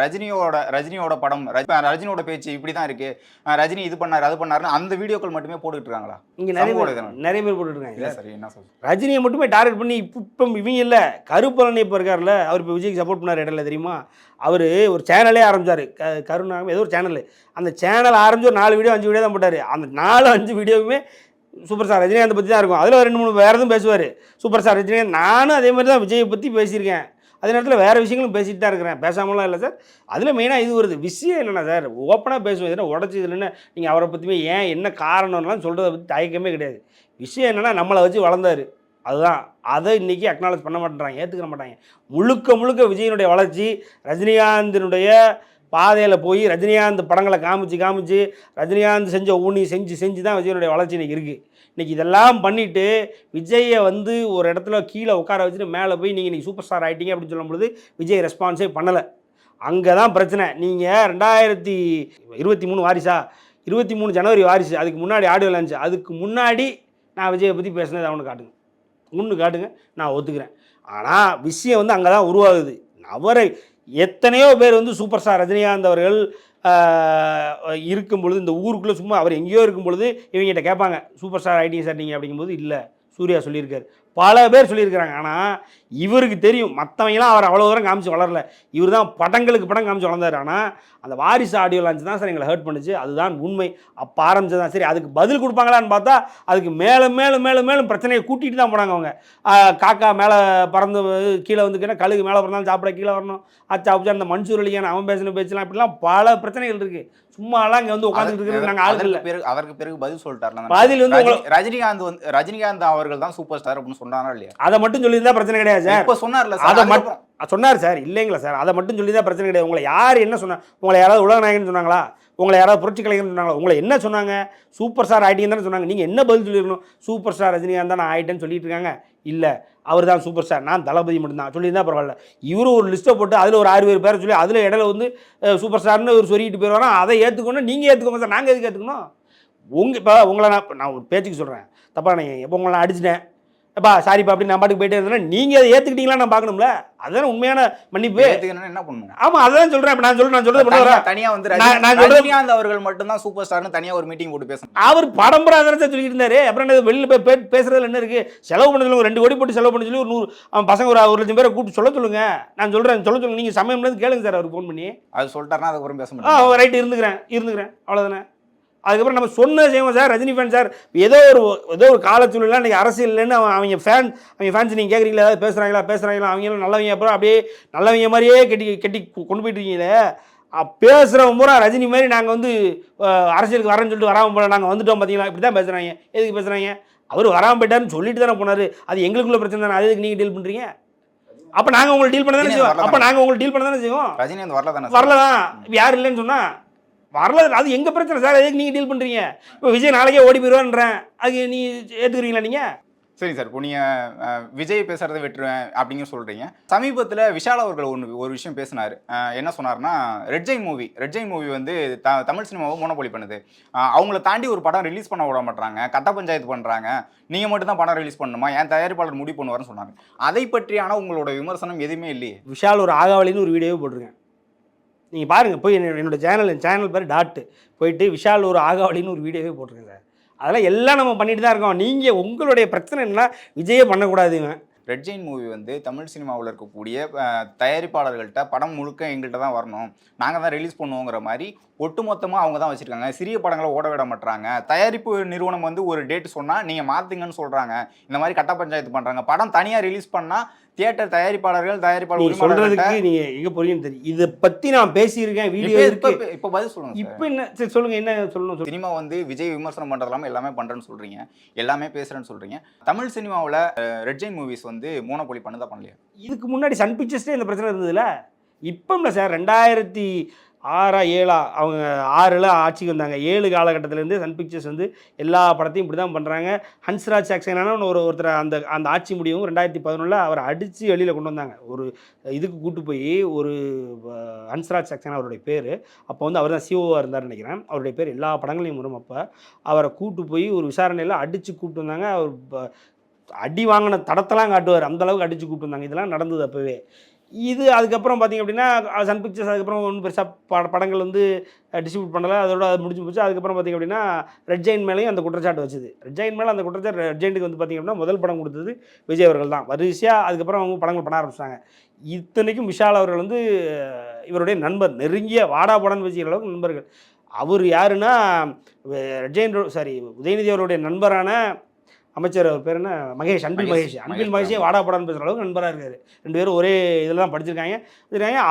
Speaker 2: ரஜினியோட ரஜினியோட படம் ரஜ- ரஜினியோட பேச்சு இப்படிதான் இருக்கு. அஹ், ரஜினி இது பண்ணாரு அது பண்ணாருன்னு அந்த வீடியோக்கள் மட்டுமே போட்டுட்டு இருக்காங்களா
Speaker 1: இங்கே நிறைய. நிறைய பேர் போட்டுருக்காங்க
Speaker 2: இல்ல சார் என்ன சொல்றீங்க
Speaker 1: ரஜினியை மட்டுமே டார்கெட் பண்ணி இப்போ இப்போ இவங்க இல்லை கருப்பழனி இப்போ இருக்கார்ல அவர் இப்போ விஜய்க்கு சப்போர்ட் பண்ணார் இடையில தெரியுமா? அவர் ஒரு சேனலே ஆரம்பிச்சார். க கருணா ஏதோ ஒரு சேனல் அந்த சேனல் ஆரம்பிச்சு ஒரு நாலு வீடியோ அஞ்சு வீடியோ தான் போட்டார். அந்த நாலு அஞ்சு வீடியோவுமே சூப்பர் ஸ்டார் ரஜினிகாந்த் பற்றி தான் இருக்கும். அதில் ரெண்டு மூணு வேறு எதுவும் பேசுவார். Super star Rajinikanth. நானும் அதே மாதிரி தான் விஜயை பற்றி பேசியிருக்கேன். அதே நேரத்தில் வேறு விஷயங்களும் பேசிகிட்டு தான் இருக்கிறேன். பேசாமலாம் இல்லை சார். அதில் மெயினாக இது வருது. விஷயம் என்னென்னா சார் ஓப்பனாக பேசுவோம். எதுனா உடச்சி இல்லைன்னு நீங்கள் அவரை பற்றியுமே ஏன் என்ன காரணம்லாம் சொல்கிறத பற்றி தயக்கமே கிடையாது. விஷயம் என்னென்னா நம்மளை வச்சு வளர்ந்தார். அதுதான். அதை இன்றைக்கி அக்னாலேஜ் பண்ண மாட்டேறாங்க ஏற்றுக்க மாட்டாங்க. முழுக்க முழுக்க விஜயனுடைய வளர்ச்சி ரஜினிகாந்தினுடைய பாதையில் போய் ரஜினிகாந்த் படங்களை காமிச்சு காமிச்சு ரஜினிகாந்த் செஞ்ச ஊனி செஞ்சு செஞ்சு தான் விஜயனுடைய வளர்ச்சி இன்றைக்கி இருக்குது இன்றைக்கி இதெல்லாம் பண்ணிவிட்டு விஜயை வந்து ஒரு இடத்துல கீழே உட்கார வச்சுட்டு மேலே போய் நீங்கள் இன்றைக்கி சூப்பர் ஸ்டார் ஆகிட்டீங்க அப்படின்னு சொல்லும்பொழுது விஜய் ரெஸ்பான்ஸே பண்ணலை. அங்கே தான் பிரச்சனை. நீங்கள் ரெண்டாயிரத்தி இருபத்தி மூணு வாரிசா? இருபத்தி மூணு ஜனவரி வாரிசு. அதுக்கு முன்னாடி ஆடியோ லான்ச் அதுக்கு முன்னாடி நான் விஜயை பற்றி பேசினது அவனு காட்டுங்க. ஒன்று காட்டுங்க. நான் ஒத்துக்கிறேன். ஆனால் விஷயம் வந்து அங்கே தான் உருவாகுது. அவரை எத்தனையோ பேர் வந்து சூப்பர் ஸ்டார் ரஜினிகாந்த் அவர்கள் இருக்கும் பொழுது இந்த ஊருக்குள்ளே சும்மா அவர் எங்கேயோ இருக்கும் பொழுது இவங்ககிட்ட கேட்பாங்க சூப்பர் ஸ்டார் ஐடி சார் நீங்கள் அப்படிங்கும்போது இல்லை. சூர்யா சொல்லியிருக்காரு. பல பேர் சொல்லியிருக்கிறாங்க. ஆனால் இவருக்கு தெரியும். மற்றவங்களாம் அவர் அவ்வளோ தூரம் காமிச்சு வளரல. இவர் தான் படங்களுக்கு படம் காமிச்சு வளர்ந்தார். ஆனால் அந்த வாரிசு ஆடியோ லான்ச் தான் சார் எங்களை ஹர்ட் பண்ணுச்சு. அதுதான் உண்மை. அப்போ ஆரம்பிச்சது தான். சரி அதுக்கு பதில் கொடுப்பாங்களான்னு பார்த்தா அதுக்கு மேலே மேலும் மேலும் மேலும் பிரச்சனையை கூட்டிகிட்டு தான் போனாங்க அவங்க. காக்கா மேலே பறந்து கீழே வந்துக்கினா கழுகு மேலே பிறந்தாலும் சாப்பிட கீழே வரணும். அச்சா அப்சா அந்த மன்சூர் அலிகான் அவன் பேசின பேச்சலாம் இப்படிலாம் பல பிரச்சனைகள் இருக்குது சும்மாலாம் இங்கே வந்து உட்காந்துட்டு இருக்கிறது நாங்கள் ஆளுகள் இல்லை.
Speaker 2: பிறகு அதற்கு பிறகு பதில் சொல்லிட்டாருல
Speaker 1: பதில் வந்து
Speaker 2: ரஜினி- ரஜினிகாந்த் வந்து ரஜினிகாந்த் அவர்கள் தான் சூப்பர் ஸ்டார் அப்படின்னு சொன்னாரா இல்லையா?
Speaker 1: அதை மட்டும் சொல்லியிருந்தா பிரச்சனை கிடையாது. சார்?
Speaker 2: இப்ப சொன்னார்ல சார்.
Speaker 1: அதை மட்டும் சொன்னார் சார். இல்லைங்களா சார். அதை மட்டும் சொல்லி தான் பிரச்சனை கிடையாது. உங்களை யார் என்ன சொன்னா உங்களை யாராவது உலகநாயகன் சொன்னாங்களா? உங்களை யாராவது புரட்சி கலைஞர்னு சொன்னாங்களா? உங்களை என்ன சொன்னாங்க? சூப்பர் ஸ்டார் ஆயிட்டீங்கன்னு தானே சொன்னாங்க. நீங்கள் என்ன பதில் சொல்லியிருக்கணும்? சூப்பர் ஸ்டார் ரஜினிகாந்த் தான் நான் ஆயிட்டேன்னு சொல்லிட்டு இருக்காங்க. இல்லை அவர் தான் சூப்பர் ஸ்டார். நான் தளபதி மட்டும்தான். சொல்லியிருந்தா பரவாயில்ல. இவரும் ஒரு லிஸ்ட்டை போட்டு அதில் ஒரு ஆறு பேர் பேரை சொல்லி அதில் இடையில வந்து சூப்பர் ஸ்டார்னு ஒரு சொல்லிட்டு போயிடுவாரா அதை ஏற்றுக்கணும் நீங்கள் ஏற்றுக்கோங்க சார். நாங்கள் எதுக்கு ஏற்றுக்கணும் உங்கள் இப்போ உங்களை நான் நான் ஒரு பேச்சுக்கு சொல்கிறேன் தப்பா நீங்கள் எப்போ உங்களை நான் அடிச்சிட்டேன்? எப்பா சாரிப்பா அப்படி நான் பாட்டுக்கு போயிட்டே இருந்தேன்னா நீங்கள் அதை ஏற்றுக்கிட்டீங்களா நான் பார்க்கணும்ல? அதுதானே உண்மையான மன்னிப்பு.
Speaker 2: ஏத்துக்கணும்னா என்ன பண்ணணும்?
Speaker 1: ஆமாம் அதான் சொல்கிறேன் இப்போ நான் சொல்கிறேன் நான் சொல்கிறது
Speaker 2: தனியா-
Speaker 1: பண்ணுறேன்
Speaker 2: தனியா வந்து
Speaker 1: நான்-
Speaker 2: ரஜினிகாந்த் அவர்கள் மட்டும்தான் சூப்பர் ஸ்டார்னு தனியா ஒரு மீட்டிங் போட்டு பேசணும்.
Speaker 1: அவர் படம் படம் சொல்லிட்டு இருந்தாரு. அப்புறம் வெளியில் போய் பே பேசுறதுல என்ன இருக்கு? செலவு பண்ண சொல்லுங்க. ரெண்டு கோடி போட்டு செலவு பண்ண சொல்லி ஒரு நூறு அவன் பசங்க ஒரு ஒரு லட்சம் பேரை கூப்பிட்டு சொல்ல சொல்லுங்க. நான் சொல்கிறேன் சொல்ல சொல்லுங்க. நீங்கள் சமயம் இருந்து கேளுங்க சார் அவர் ஃபோன் பண்ணி.
Speaker 2: அது சொல்லிட்டாருன்னா அதுக்கப்புறம் பேச முடியும்.
Speaker 1: ரைட் இருந்துக்கிறேன். இருந்துக்கிறேன். அவ்வளோதானே அதுக்கப்புறம் நம்ம சொன்ன செய்வோம் சார் ரஜினி ஃபேன் சார் ஏதோ ஒரு ஏதோ ஒரு காலச்சூழலாம் இன்றைக்கி அரசியல் இல்லைன்னு அவன் அவங்க ஃபேன் அவங்க ஃபேன்ஸ் நீங்கள் கேட்குறீங்களா ஏதாவது பேசுகிறாங்களா பேசுகிறாங்களா அவங்களும் நல்லவங்க அப்புறம் அப்படியே நல்லவங்க மாதிரியே கட்டி கட்டி கொண்டு போயிட்டு இருக்கீங்களே. பேசுகிறவங்க பூரா ரஜினி மாதிரி நாங்கள் வந்து அரசியலுக்கு வரேன்னு சொல்லிட்டு வராமல் போல நாங்கள் வந்துட்டோம் பார்த்தீங்களா இப்படி தான் பேசுகிறாங்க எதுக்கு பேசுகிறாங்க அவர் வராமல் போயிட்டாருன்னு சொல்லிட்டு தானே போனார். அது எங்களுக்குள்ள பிரச்சனை தானே. அது எதுக்கு நீங்கள் டீல் பண்ணுறீங்க அப்போ நாங்கள் உங்களை டீல் பண்ண தானே செய்வோம்.
Speaker 2: வரல
Speaker 1: அப்போ நாங்கள் உங்களை டீல் பண்ண தானே செய்வோம்
Speaker 2: ரஜினிகாந்த் வரல தானே சார்?
Speaker 1: வரலதான் இப்ப யார் இல்லைன்னு சொன்னா வரல அது எங்க பிரச்சனை? சார் எதுக்கு நீங்க டீல் பண்றீங்க? இப்போ விஜய் நாளைக்கே ஓடி போயிடுவான்றேன் அது நீ ஏத்துக்கிறீங்களா நீங்க?
Speaker 2: சரி சார் இப்போ நீங்கள் விஜய் பேசுறதை விட்டுருவேன் அப்படிங்க சொல்கிறீங்க சமீபத்தில் விஷால் அவர்கள் ஒன்று ஒரு விஷயம் பேசினார். என்ன சொன்னார்னா red giant movie red giant movie வந்து த தமிழ் சினிமாவை மோனோபொலி பண்ணுது. அவங்கள தாண்டி ஒரு படம் ரிலீஸ் பண்ண விட மாட்டாங்க கட்ட பஞ்சாயத்து பண்ணுறாங்க நீங்கள் மட்டும் தான் படம் ரிலீஸ் பண்ணணுமா? என் தயாரிப்பாளர் முடிவு பண்ணுவார்னு சொன்னாங்க. அதை பற்றியான உங்களோட விமர்சனம் எதுவுமே இல்லையே.
Speaker 1: விஷால் ஒரு ஆகாவளின்னு ஒரு வீடியோவே போட்டிருக்கேன். நீங்கள் பாருங்கள் போய் என்னோட என்னோட சேனல் என் சேனல் பேர் டாட்டு போயிட்டு விஷால் ஒரு ஆகாவளின்னு ஒரு வீடியோவே போட்டிருக்கேன் சார் அதெல்லாம் எல்லாம் நம்ம பண்ணிட்டு தான் இருக்கோம். நீங்கள் உங்களுடைய பிரச்சனை என்ன விஜயே பண்ணக்கூடாதுங்க.
Speaker 2: ரெட் ஜெயின் மூவி வந்து தமிழ் சினிமாவில் இருக்கக்கூடிய தயாரிப்பாளர்கள்ட்ட படம் முழுக்க எங்கள்கிட்ட தான் வரணும். நாங்கள் தான் ரிலீஸ் பண்ணுவோங்கிற மாதிரி ஒட்டுமொத்தமாக அவங்க தான் வச்சுருக்காங்க. சிறிய படங்களை ஓட விட மாட்டாங்க தயாரிப்பு நிறுவனம் வந்து ஒரு டேட் சொன்னால் நீங்கள் மாற்றுங்கன்னு சொல்கிறாங்க இந்த மாதிரி கட்ட பஞ்சாயத்து பண்ணுறாங்க படம் தனியாக ரிலீஸ் பண்ணால் தியேட்டர் தயாரிப்பாளர்கள் தயாரிப்பாளர்
Speaker 1: சொல்கிறதுக்கு நீங்கள் எங்கே போறீங்கன்னு தெரியும் இதை பற்றி நான் பேசியிருக்கேன் வீடியோ இருக்கு
Speaker 2: இப்ப- பதில் சொல்லுங்க.
Speaker 1: இப்போ என்ன சரி சொல்லுங்கள் என்ன சொல்லணும் சொல்லுங்க.
Speaker 2: சினிமா வந்து விஜய் விமர்சனம் பண்றது எல்லாமே பண்றேன்னு சொல்றீங்க. எல்லாமே பேசுறேன்னு சொல்றீங்க. தமிழ் சினிமாவில் ரெட் ஜெயின் மூவிஸ் வந்து மோனோபொலி பண்ணதா பண்ணலையா?
Speaker 1: இதுக்கு முன்னாடி சன் பிக்சர்ஸ்லேயே இந்த பிரச்சனை இருந்ததுல. இப்போ இல்லை சார் ரெண்டாயிரத்தி ஆறா ஏழா அவங்க ஆறில் ஆட்சிக்கு வந்தாங்க. ஏழு காலகட்டத்திலேருந்து சன் பிக்சர்ஸ் வந்து எல்லா படத்தையும் இப்படி தான் பண்ணுறாங்க ஹன்ஸ்ராஜ் சாக்சேனான ஒரு ஒருத்தர் அந்த அந்த ஆட்சி முடியவும் ரெண்டாயிரத்தி பதினொன்றில் அவரை அடித்து வெளியில் கொண்டு வந்தாங்க. ஒரு இதுக்கு கூட்டு போய் ஒரு ஹன்ஸ்ராஜ் சாக்சேனா அவருடைய பேர். அப்போ வந்து அவர் தான் சிஓவாக இருந்தார் நினைக்கிறேன். அவருடைய பேர் எல்லா படங்களையும் வரும் அப்போ. அவரை கூட்டு போய் ஒரு விசாரணையில் அடித்து கூப்பிட்டு வந்தாங்க. அவர் அடி வாங்கின தடத்தெல்லாம் காட்டுவார். அந்த அளவுக்கு அடித்து கூப்பிட்டு வந்தாங்க. இதெல்லாம் நடந்தது அப்போவே. இது அதுக்கப்புறம் பார்த்தீங்க அப்படின்னா சன் பிக்சர்ஸ் அதுக்கப்புறம் ஒன்றும் பெருசாக பட படங்கள் வந்து டிஸ்ட்ரிபியூட் பண்ணலை. அதோட அது முடிஞ்சு போச்சு. அதுக்கப்புறம் பார்த்தீங்க அப்படின்னா ரெட் ஜெயின் மேலேயும் அந்த குற்றச்சாட்டு வச்சுது. ரெட் ஜெயின் மேலே அந்த குற்றச்சாட்டு ரெட் ஜெயினுக்கு வந்து பார்த்திங்க அப்படின்னா முதல் படம் கொடுத்தது விஜய் அவர்கள் தான். வரிசையாக அதுக்கப்புறம் அவங்க படங்கள் பண்ண ஆரம்பிச்சாங்க. இத்தனைக்கும் விஷால் அவர்கள் வந்து இவருடைய நண்பர் நெருங்கிய வாடா படம்னு வச்சுக்கிற அளவுக்கு நண்பர்கள். அவர் யாருன்னா ரெட் ஜெயின் சாரி உதயநிதி அவருடைய நண்பரான அமைச்சர் அவர் பேர் என்ன? மகேஷ் அன்பில்
Speaker 2: மகேஷ்,
Speaker 1: அன்பில்
Speaker 2: மகேஷ்
Speaker 1: வாடா படம்னு பேசுகிற அளவுக்கு நண்பராக இருக்காரு. ரெண்டு பேரும் ஒரே இதில் தான் படிச்சிருக்காங்க.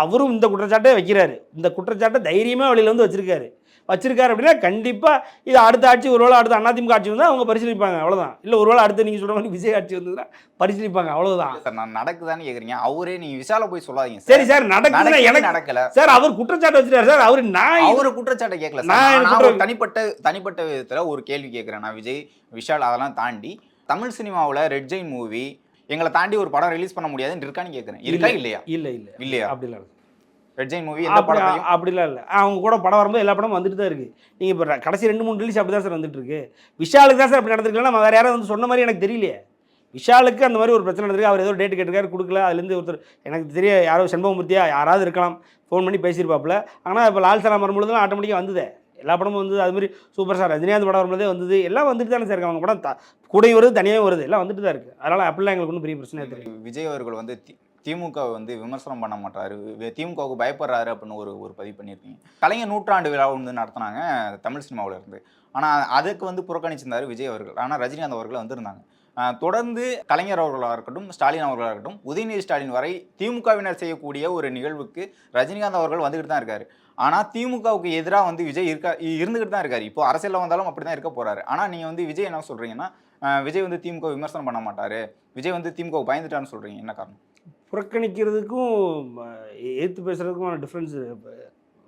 Speaker 1: அவரும் இந்த குற்றச்சாட்டை வைக்கிறாரு. இந்த குற்றச்சாட்டை தைரியமாக வெளியில் வந்து வச்சிருக்காரு. வச்சிருக்காரு அப்படின்னா கண்டிப்பாக இது அடுத்த ஆட்சி ஒருவேளை அடுத்த அதிமுக ஆட்சி வந்தால் அவங்க பரிசீலிப்பாங்க. அவ்வளோதான் இல்லை ஒருவேளை அடுத்து நீங்கள் சொல்கிற மாதிரி விஜய் ஆட்சி வந்ததுன்னா பரிசீலிப்பாங்க. அவ்வளோதான்
Speaker 2: சார் நான் நடக்குதான்னு கேக்குறீங்க. அவரே நீங்க விசால போய் சொல்லாதீங்க
Speaker 1: சரி. சார் நடக்குதுன்னா எனக்கு
Speaker 2: நடக்கல.
Speaker 1: சார் அவர் குற்றச்சாட்டு வச்சிருக்காரு சார். அவர் நான்
Speaker 2: அவரு குற்றச்சாட்டை கேட்கல சார்.
Speaker 1: நான்
Speaker 2: ஒரு தனிப்பட்ட தனிப்பட்ட விதத்துல ஒரு கேள்வி கேட்கிறேன் நான் விஜய் விஷால் அதெல்லாம் தாண்டி தமிழ் சினிமாவுல ரெட் ஜெயின் மூவி எங்களை தாண்டி ஒரு படம் ரிலீஸ் பண்ண முடியாதுன்னு இருக்கான்னு கேட்கறேன் இருக்கா இல்லையா?
Speaker 1: இல்லை இல்லை.
Speaker 2: இல்லையா?
Speaker 1: அப்படிலாம் இல்லை.
Speaker 2: ரெட் ஜெயின் மூவி
Speaker 1: அப்படி அப்படிலாம் இல்லை. அவங்க கூட படம் வரும்போது எல்லா படமும் வந்துட்டு தான் இருக்குது நீங்கள் இப்போ கடைசி ரெண்டு மூணு ரிலீஸ் அப்படி தான் சார் வந்துட்டு இருக்கு. விஷாலுக்கு தான் சார் அப்படி நடந்திருக்கலாம் நம்ம வேறு யாராவது வந்து சொன்ன மாதிரி எனக்கு தெரியலையே. விஷாலுக்கு அந்த மாதிரி ஒரு பிரச்சனை நடந்திருக்கு. அவர் ஏதோ டேட் கேட்டிருக்காரு கொடுக்கல. அதுலேருந்து ஒருத்தர் எனக்கு தெரிய யாரோ செண்பகமூர்த்தியா யாராவது இருக்கலாம். ஃபோன் பண்ணி பேசியிருப்பாப்புல. ஆனால் இப்போ லால் சலாம் வரும்பொழுதுலாம் ஆட்டோமேட்டிக்காக வந்ததே. எல்லா படமும் வந்தது அது மாதிரி சூப்பர் ஸ்டார் ரஜினிகாந்த் படம் வரும்போதே வந்தது. எல்லாம் வந்துட்டு தானே சார் அவங்க படம் த- கூடயும் வருது தனியாகவும் வருது. எல்லாம் வந்துட்டு தான் இருக்குது அதனால் அப்படிலாம் எங்களுக்கு ஒன்றும் பெரிய பிரச்சனை தெரியும்
Speaker 2: விஜய் அவர்கள் வந்து திமுக வந்து விமர்சனம் பண்ண மாட்டாரு. திமுகவுக்கு பயப்படுறாரு அப்படின்னு ஒரு ஒரு பதிவு பண்ணியிருக்கீங்க. கலைஞர் நூற்றாண்டு விழா வந்து நடத்தினாங்க தமிழ் சினிமாவில் இருந்து. ஆனால் அதுக்கு வந்து புறக்கணிச்சிருந்தாரு விஜய் அவர்கள். ஆனால் ரஜினிகாந்த் அவர்கள் வந்திருந்தாங்க. தொடர்ந்து கலைஞர் அவர்களாக இருக்கட்டும் ஸ்டாலின் அவர்களாக இருக்கட்டும் உதயநிதி ஸ்டாலின் வரை திமுகவினர் செய்யக்கூடிய ஒரு நிகழ்வுக்கு ரஜினிகாந்த் அவர்கள் வந்துக்கிட்டு தான் இருக்காரு. ஆனால் திமுகவுக்கு எதிராக வந்து விஜய் இருக்கா இ- இருந்துகிட்டு தான் இருக்கார். இப்போ அரசியலில் வந்தாலும் அப்படி தான் இருக்க போறாரு. ஆனால் நீங்கள் வந்து விஜய் என்ன சொல்கிறீங்கன்னா விஜய் வந்து திமுக விமர்சனம் பண்ண மாட்டார். விஜய் வந்து திமுக பயந்துட்டான்னு சொல்கிறீங்க என்ன காரணம்?
Speaker 1: புறக்கணிக்கிறதுக்கும் ஏற்று பேசுகிறதுக்கும் டிஃப்ரென்ஸ்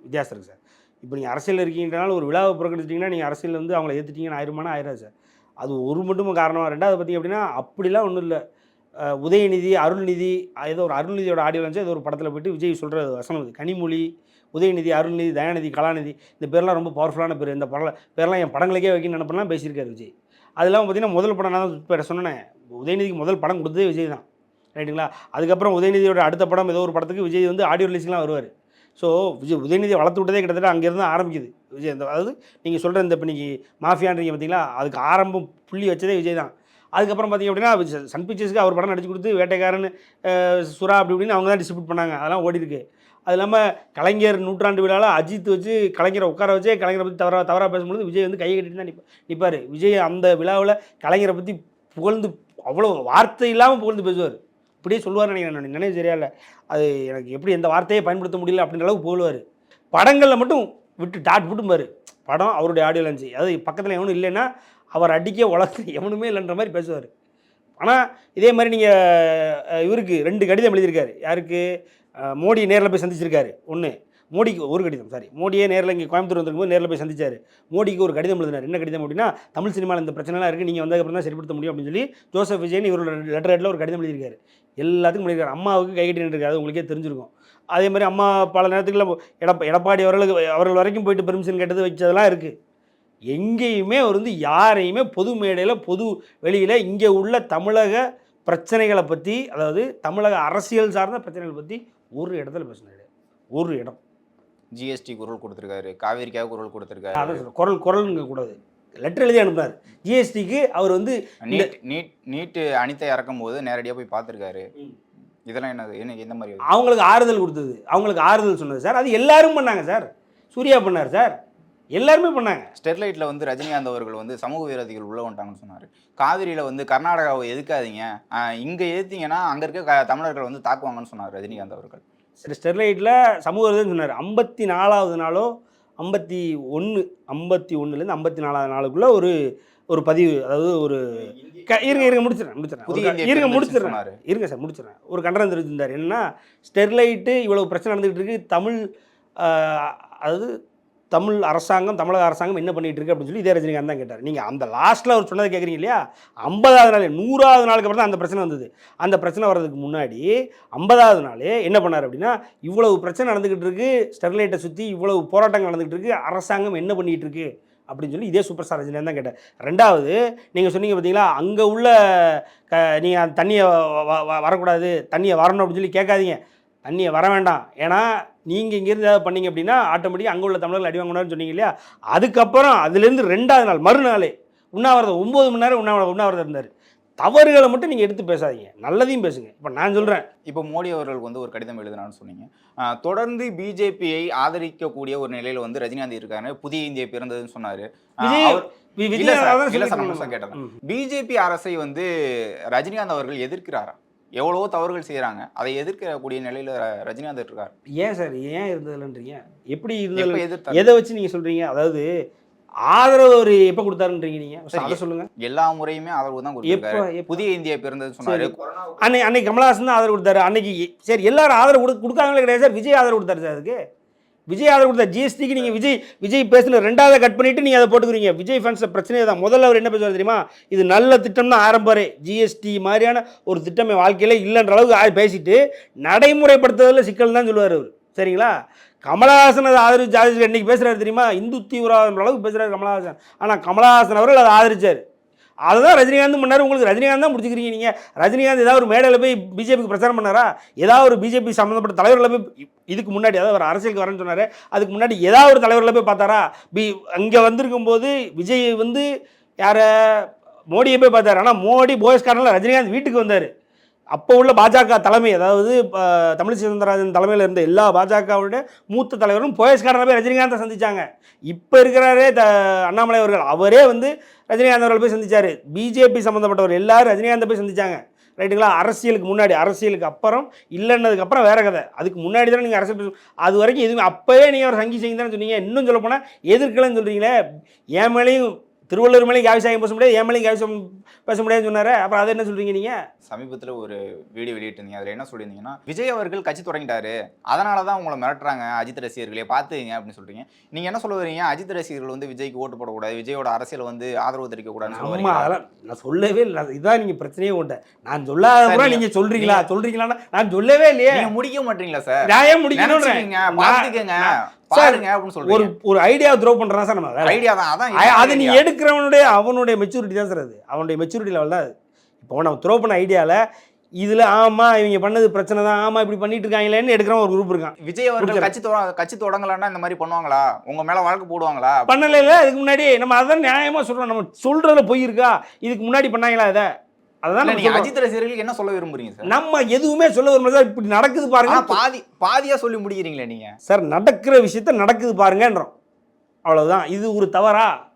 Speaker 1: வித்தியாசம் இருக்குது சார். இப்போ நீங்கள் அரசியலில் இருக்கீங்கனால ஒரு விழாவை புறக்கணிச்சிட்டிங்கன்னா நீங்கள் அரசியல் வந்து அவங்கள ஏற்றுட்டீங்கன்னு ஆயிருமானா ஆயிராது சார். அது ஒரு மட்டும் காரணமாக ரெண்டாவது பார்த்திங்க அப்படின்னா அப்படிலாம் ஒன்றும் இல்லை. உதயநிதி அருள்நிதி ஏதோ ஒரு அருள்நிதியோட ஆடியோ இருந்துச்சு ஏதோ ஒரு படத்தில் போயிட்டு விஜய் சொல்கிற வசனம் இது. கனிமொழி உதயநிதி அருள்நிதி தயாநிதி கலாநிதி இந்த பேர்லாம் ரொம்ப பவர்ஃபுல்லான பேர். இந்த படம் பேர்லாம் என் படங்களுக்கே வைக்கணும்னு நினப்பெல்லாம் பேசியிருக்காரு விஜய். அது இல்லாமல் பார்த்தீங்கன்னா முதல் படம் நான் தான் இப்போ சொன்னேன். உதயநிதிக்கு முதல் படம் கொடுத்ததே விஜய் தான். ரைட்டுங்களா? அதுக்கப்புறம் உதயநிதியோட அடுத்த படம் ஏதோ ஒரு படத்துக்கு விஜய் வந்து ஆடியோ ரிலீஸ்லாம் வருவார். ஸோ விஜய் உதயநிதியை வளர்த்து விட்டதே கிட்டத்தட்ட அங்கேருந்து தான் ஆரம்பிக்குது. விஜய் இந்த அதாவது நீங்கள் சொல்கிற இந்த இப்போ நீங்கள் மாஃபியான்றீங்க பார்த்தீங்களா அதுக்கு ஆரம்பம் புள்ளி வச்சதே விஜய் தான். அதுக்கப்புறம் பார்த்திங்க அப்படின்னா சன் பிக்சர்ஸ்க்கு அவர் படம் நடிச்சு கொடுத்து வேட்டைக்காரன் சுறா அப்படி இப்படின்னு அவங்க தான் டிஸ்ட்ரிபியூட் பண்ணாங்க. அதெல்லாம் ஓடி இருக்கு. அது இல்லாமல் கலைஞர் நூற்றாண்டு விழாவில் அஜித் வச்சு கலைஞரை உட்கார வச்சே கலைஞரை பற்றி தவறாக தவறாக பேசும்பொழுது விஜய் வந்து கையை கட்டிட்டு தான் நிற்ப நிற்பார் விஜய் அந்த விழாவில் கலைஞரை பற்றி புகழ்ந்து அவ்வளோ வார்த்தை இல்லாமல் புகழ்ந்து பேசுவார். இப்படியே சொல்லுவார் நினைக்கிறேன் நான். நினைவு சரியா இல்லை. அது எனக்கு எப்படி எந்த வார்த்தையை பயன்படுத்த முடியல அப்படின்ற அளவுக்கு போடுவார் படங்களில் மட்டும் விட்டு டாட் விட்டும்பார் படம் அவருடைய ஆடியோ லஞ்சு அதாவது பக்கத்தில் எவனும் இல்லைன்னா அவர் அடிக்க உலகத்தில் எவனுமே இல்லைன்ற மாதிரி பேசுவார். ஆனால் இதே மாதிரி நீங்கள் இவருக்கு ரெண்டு கடிதம் எழுதியிருக்காரு. யாருக்கு? மோடி நேரில் போய் சந்திச்சிருக்காரு. ஒன்று மோடிக்கு ஒரு கடிதம் சாரி மோடியே நேரில் இங்கே கோயம்புத்தூர் வந்திருக்கும்போது நேரில் போய் சந்திச்சார். மோடிக்கு ஒரு கடிதம் எழுதினார். என்ன கடிதம் அப்படின்னா தமிழ் சினிமாவில் இந்த பிரச்சனைலாம் இருக்குது நீங்கள் வந்ததுக்கப்புறம் தான் சரிப்படுத்த முடியும் அப்படின்னு சொல்லி ஜோசப் விஜயன் இவரோட லெட்டர் ஹெட்டில் ஒரு கடிதம் எழுதியிருக்காரு. எல்லாத்துக்கும் பண்ணியிருக்காரு. அம்மாவுக்கு கை கட்டி நின்றுருக்கு அது உங்களுக்கே தெரிஞ்சிருக்கும். அதே மாதிரி அம்மா பல நேரத்துக்குள்ள எடப்பா எடப்பாடி அவர்களுக்கு அவர்கள் வரைக்கும் போயிட்டு பெர்மிஷன் கேட்டது வச்சதெல்லாம் இருக்குது எங்கேயுமே அவர் வந்து யாரையுமே பொது மேடையில் பொது வெளியில் இங்கே உள்ள தமிழக பிரச்சனைகளை பற்றி அதாவது தமிழக அரசியல் சார்ந்த பிரச்சனைகளை பற்றி ஒரு இடத்துல பேசினாரு. ஒரு இடம்.
Speaker 2: ஜிஎஸ்டி குரல் கொடுத்துருக்காரு. காவேரிக்காக குரல் கொடுத்துருக்காரு.
Speaker 1: குரல் குரல்ங்க கூடாது. லெட்டர் எழுதி அனுப்புனார். ஜிஎஸ்டிக்கு அவர் வந்து
Speaker 2: நீட் நீட் நீட்டு அனிதா இறக்கும் போது நேரடியாக போய் பார்த்துருக்காரு. இதெல்லாம் என்னது? என்ன எந்த மாதிரி?
Speaker 1: அவங்களுக்கு ஆறுதல் கொடுத்தது. அவங்களுக்கு ஆறுதல் சொன்னது. சார் அது எல்லாரும் பண்ணாங்க சார். சூர்யா பண்ணார் சார். எல்லாருமே பண்ணாங்க.
Speaker 2: ஸ்டெர்லைட்ல வந்து ரஜினிகாந்த் அவர்கள் வந்து சமூக விரோதிகள் உள்ள வந்துட்டாங்கன்னு சொன்னாரு. காவிரியில வந்து கர்நாடகாவை எதுக்காதீங்க? இங்க எதிர்த்தீங்கன்னா அங்க இருக்க தமிழர்கள் வந்து தாக்குவாங்கன்னு சொன்னார் ரஜினிகாந்த் அவர்கள்.
Speaker 1: சரி ஸ்டெர்லைட்டில் சமூக சொன்னார். ஐம்பத்தி நாலாவது நாளோ ஐம்பத்தி ஒன்று ஐம்பத்தி ஒன்றுலேருந்து ஐம்பத்தி நாலாவது நாளுக்குள்ளே ஒரு ஒரு பதிவு அதாவது ஒரு க- இருங்க இருங்க முடிச்சிடறேன் முடிச்சிடறேன். இருங்க முடிச்சிடறேன். இருங்க சார் முடிச்சிடறேன். ஒரு கண்டனம் தெரிவிச்சிருந்தார் என்னன்னா ஸ்டெர்லைட்டு இவ்வளவு பிரச்சனை நடந்துகிட்டு இருக்கு. தமிழ் அதாவது தமிழ் அரசாங்கம் தமிழக அரசாங்கம் என்ன பண்ணிட்டு இருக்கு அப்படின்னு சொல்லி இதே ரஜினிகாந்த் தான் கேட்டார். நீங்கள் அந்த லாஸ்ட்டில் அவர் சொன்னதை கேட்குறீங்க இல்லையா? ஐம்பதாவது நாள் நூறாவது நாளுக்கு அப்புறம் தான் அந்த பிரச்சனை வந்தது. அந்த பிரச்சனை வர்றதுக்கு முன்னாடி ஐம்பதாவது நாளே என்ன பண்ணார் அப்படின்னா இவ்வளவு பிரச்சனை நடந்துக்கிட்டு இருக்கு ஸ்டெர்லைட்டை சுற்றி இவ்வளவு போராட்டங்கள் நடந்துக்கிட்டு இருக்கு அரசாங்கம் என்ன பண்ணிட்டு இருக்கு அப்படின்னு சொல்லி இதே சூப்பர் ஸ்டார் ரஜினிகாந்த் தான் கேட்டார். ரெண்டாவது நீங்கள் சொன்னீங்க பார்த்தீங்களா அங்கே உள்ள க நீங்கள் அந்த தண்ணியை வ- வரக்கூடாது தண்ணியை வரணும் அப்படின்னு சொல்லி கேட்காதீங்க. தண்ணியை வர வேண்டாம். ஏன்னா நீங்கள் இங்கேருந்து ஏதாவது பண்ணீங்க அப்படின்னா ஆட்டோமேட்டிக்காக அங்கே உள்ள தமிழர்கள் அடி வாங்கணும்னு சொன்னீங்க இல்லையா? அதுக்கப்புறம் அதுலேருந்து ரெண்டாவது நாள் மறுநாளே உண்ணாவிரதம் ஒம்பது மணி நேரம் உண்ணாவிரதம் உண்ணாவிரதம் இருந்தார். தவறுகளை மட்டும் நீங்கள் எடுத்து பேசாதீங்க. நல்லதையும் பேசுங்க. இப்போ நான் சொல்கிறேன்
Speaker 2: இப்போ மோடி அவர்களுக்கு வந்து ஒரு கடிதம் எழுதினான்னு சொன்னீங்க. தொடர்ந்து பிஜேபியை ஆதரிக்கக்கூடிய ஒரு நிலையில வந்து ரஜினிகாந்த் இருக்காரு. புதிய இந்தியா பிறந்ததுன்னு சொன்னாரு. பிஜேபி அரசை வந்து ரஜினிகாந்த் அவர்கள் எதிர்க்கிறாரா? எவ்வளவோ தவறுகள் செய்யறாங்க அதை எதிர்க்கக்கூடிய நிலையில ரஜினிகாந்த் இருக்காரு.
Speaker 1: ஏன் சார்? ஏன் இருந்ததுலன்றீங்க? எப்படி
Speaker 2: எப்ப
Speaker 1: இருந்தது
Speaker 2: எதிர்த்தாரு?
Speaker 1: எதை வச்சு நீங்கள் சொல்கிறீங்க அதாவது ஆதரவு அவர் எப்போ கொடுத்தாருன்றீங்க நீங்கள். அதை சொல்லுங்கள்
Speaker 2: எல்லா முறையுமே ஆதரவு தான்
Speaker 1: எப்போ
Speaker 2: புதிய இந்தியா பிறந்தது சொன்னாரு.
Speaker 1: அன்னைக்கு அன்னைக்கு கமலஹாசன் தான் ஆதரவு கொடுத்தாரு. அன்னைக்கு சரி எல்லாரும் ஆதரவு கொடு கொடுக்காங்களே கிடையாது சார். விஜய் ஆதரவு கொடுத்தாரு சார் அதுக்கு. விஜய் ஆதரவு கொடுத்த ஜிஎஸ்டிக்கு நீங்கள் விஜய் விஜய் பேசின ரெண்டாவது கட் பண்ணிவிட்டு நீங்கள் அதை போட்டுக்கிறீங்க. விஜய் ஃபேன்ஸ் பிரச்சனையே தான் முதல்ல அவர் என்ன பேசுவார் தெரியுமா? இது நல்ல திட்டம் தான் ஆரம்பாரு. ஜிஎஸ்டி மாதிரியான ஒரு திட்டம் என் வாழ்க்கையில் இல்லைன்ற அளவுக்கு ஆ- பேசிட்டு நடைமுறைப்படுத்துறதுல சிக்கல் தான் சொல்லுவார் அவர். சரிங்களா? கமலஹாசன் அதை ஆதரிச்சு ஆதரிச்சு. இன்றைக்கி பேசுகிறாரு தெரியுமா? இந்து தீவிரவாதம் அளவுக்கு பேசுகிறாரு கமலஹாசன். ஆனால் கமலஹாசன் அவர்கள் அதை ஆதரிச்சார். அதை தான் ரஜினிகாந்த் பண்ணார். உங்களுக்கு ரஜினிகாந்த் தான் முடிச்சுக்கிறீங்க நீங்கள் ரஜினிகாந்த் ஏதாவது ஒரு மேடையில் போய் பிஜேபிக்கு பிரச்சாரம் பண்ணாரா? ஏதாவது ஒரு பிஜேபி சம்மந்தப்பட்ட தலைவர்களை போய் இதுக்கு முன்னாடி ஏதாவது ஒரு அரசியலுக்கு வரேன்னு சொன்னார். அதுக்கு முன்னாடி ஏதாவது ஒரு தலைவர்களை போய் பார்த்தாரா? பி அங்கே வந்திருக்கும் போது விஜய் வந்து யாரை மோடியை போய் பார்த்தார். ஆனால் மோடி போயஸ்காரனில் ரஜினிகாந்த் வீட்டுக்கு வந்தார். அப்போ உள்ள பாஜக தலைமை அதாவது தமிழ் தமிழிசை சவுந்தரராஜன் தலைமையில் இருந்த எல்லா பாஜகவுடைய மூத்த தலைவரும் போயஸ்காரனை போய் ரஜினிகாந்தை சந்தித்தாங்க இப்போ இருக்கிறாரே த அண்ணாமலை அவர்கள். அவரே வந்து ரஜினிகாந்த் அவர்கள் போய் சந்திச்சார். பிஜேபி சம்மந்தப்பட்டவர் எல்லாரும் ரஜினிகாந்தை போய் சந்திச்சாங்க. ரைட்டுங்களா? அரசியலுக்கு முன்னாடி அரசியலுக்கு அப்புறம் இல்லைன்னதுக்கப்புறம் வேறு வேற கதை. அதுக்கு முன்னாடி தானே நீங்கள் அரசியல் பேச அது வரைக்கும் எதுவுமே அப்போவே நீங்கள் ஒரு சங்கி செய்யுங்க தானே சொன்னீங்க. இன்னும் சொல்ல போனால் எதிர்க்கலன்னு சொல்கிறீங்களே என் மேலேயும் திருவள்ளூர் மேலேயும் விவசாயம் பேச முடியாது என் மேலேயும் பேச முடியாதுன்னு சொன்னார். அப்புறம் அதை என்ன சொல்கிறீங்க நீங்கள்
Speaker 2: சமீபத்துல ஒரு வீடியோ வெளியிட்டிருந்தீங்க. அதுல என்ன சொல்லியிருந்தீங்கன்னா விஜய் அவர்கள் கட்சி தொடங்கிட்டாரு. அதனால தான் உங்களை மிரட்டுறாங்க அஜித் ரசிகர்களே பார்த்துங்க அப்படின்னு சொல்றீங்க. நீங்க என்ன சொல்ல வரீங்க? அஜித் ரசிகர்கள் வந்து விஜய்க்கு ஓட்டு போடக்கூடாது விஜயோட அரசியல் வந்து ஆதரவு தெரிவிக்க கூடாதுன்னு சொல்ல
Speaker 1: அம்மா
Speaker 2: வரீங்களா?
Speaker 1: அதெல்லாம் நான் சொல்லவே இல்லை. இதான் நீங்கள் பிரச்சனையே உண்ட நான் சொல்லாத
Speaker 2: சரி,
Speaker 1: நீங்கள் சொல்கிறீங்களா சொல்கிறீங்களா நான் சொல்லவே இல்லையே.
Speaker 2: நீங்க முடிக்க மாட்டீங்களா சார்?
Speaker 1: நான் ஏன் நான்-
Speaker 2: பார்த்துக்கங்க. பாருங்க அப்படின்னு
Speaker 1: ஒரு
Speaker 2: சொல்றீங்க.
Speaker 1: ஒரு ஐடியா த்ரோ பண்ணுறான் சார் நம்ம.
Speaker 2: ஐடியா தான் அதான்
Speaker 1: அது நீ? எடுக்கிறவனுடைய அவனுடைய மெச்சூரிட்டி தான் சார் அது. அவனுடைய மெச்சூரிட்டி லெவல் தான் இப்போ நம்ம த்ரோ பண்ண ஐடியாவில் இதில் ஆமாம் இவங்க பண்ணது பிரச்சனை தான் ஆமாம் இப்படி பண்ணிட்டு இருக்காங்களேன்னு எடுக்கிறவன் ஒரு குரூப் இருக்கான்.
Speaker 2: விஜய் அவர்கள். கட்சி தொட கட்சி தொடங்கலன்னா இந்த மாதிரி பண்ணுவாங்களா? உங்க மேல வழக்கு போடுவாங்களா?
Speaker 1: பண்ணல இல்லை இதுக்கு முன்னாடி நம்ம அதான் நியாயமாக சொல்கிறோம் நம்ம சொல்கிறதுல பொய் இருக்கா இதுக்கு முன்னாடி பண்ணாங்களா இதை? அதுதான்
Speaker 2: நீங்க. அஜித் ரசிகர்களுக்கு என்ன சொல்ல விரும்புறீங்க சார்?
Speaker 1: நம்ம எதுவுமே சொல்ல வரும்போது சார். இப்படி நடக்குது பாருங்க.
Speaker 2: பாதி பாதியா சொல்லி முடிக்கிறீங்களே நீங்க?
Speaker 1: சார் நடக்கிற விஷயத்த நடக்குது பாருங்கன்றோம். அவ்வளவுதான். இது ஒரு தவறா?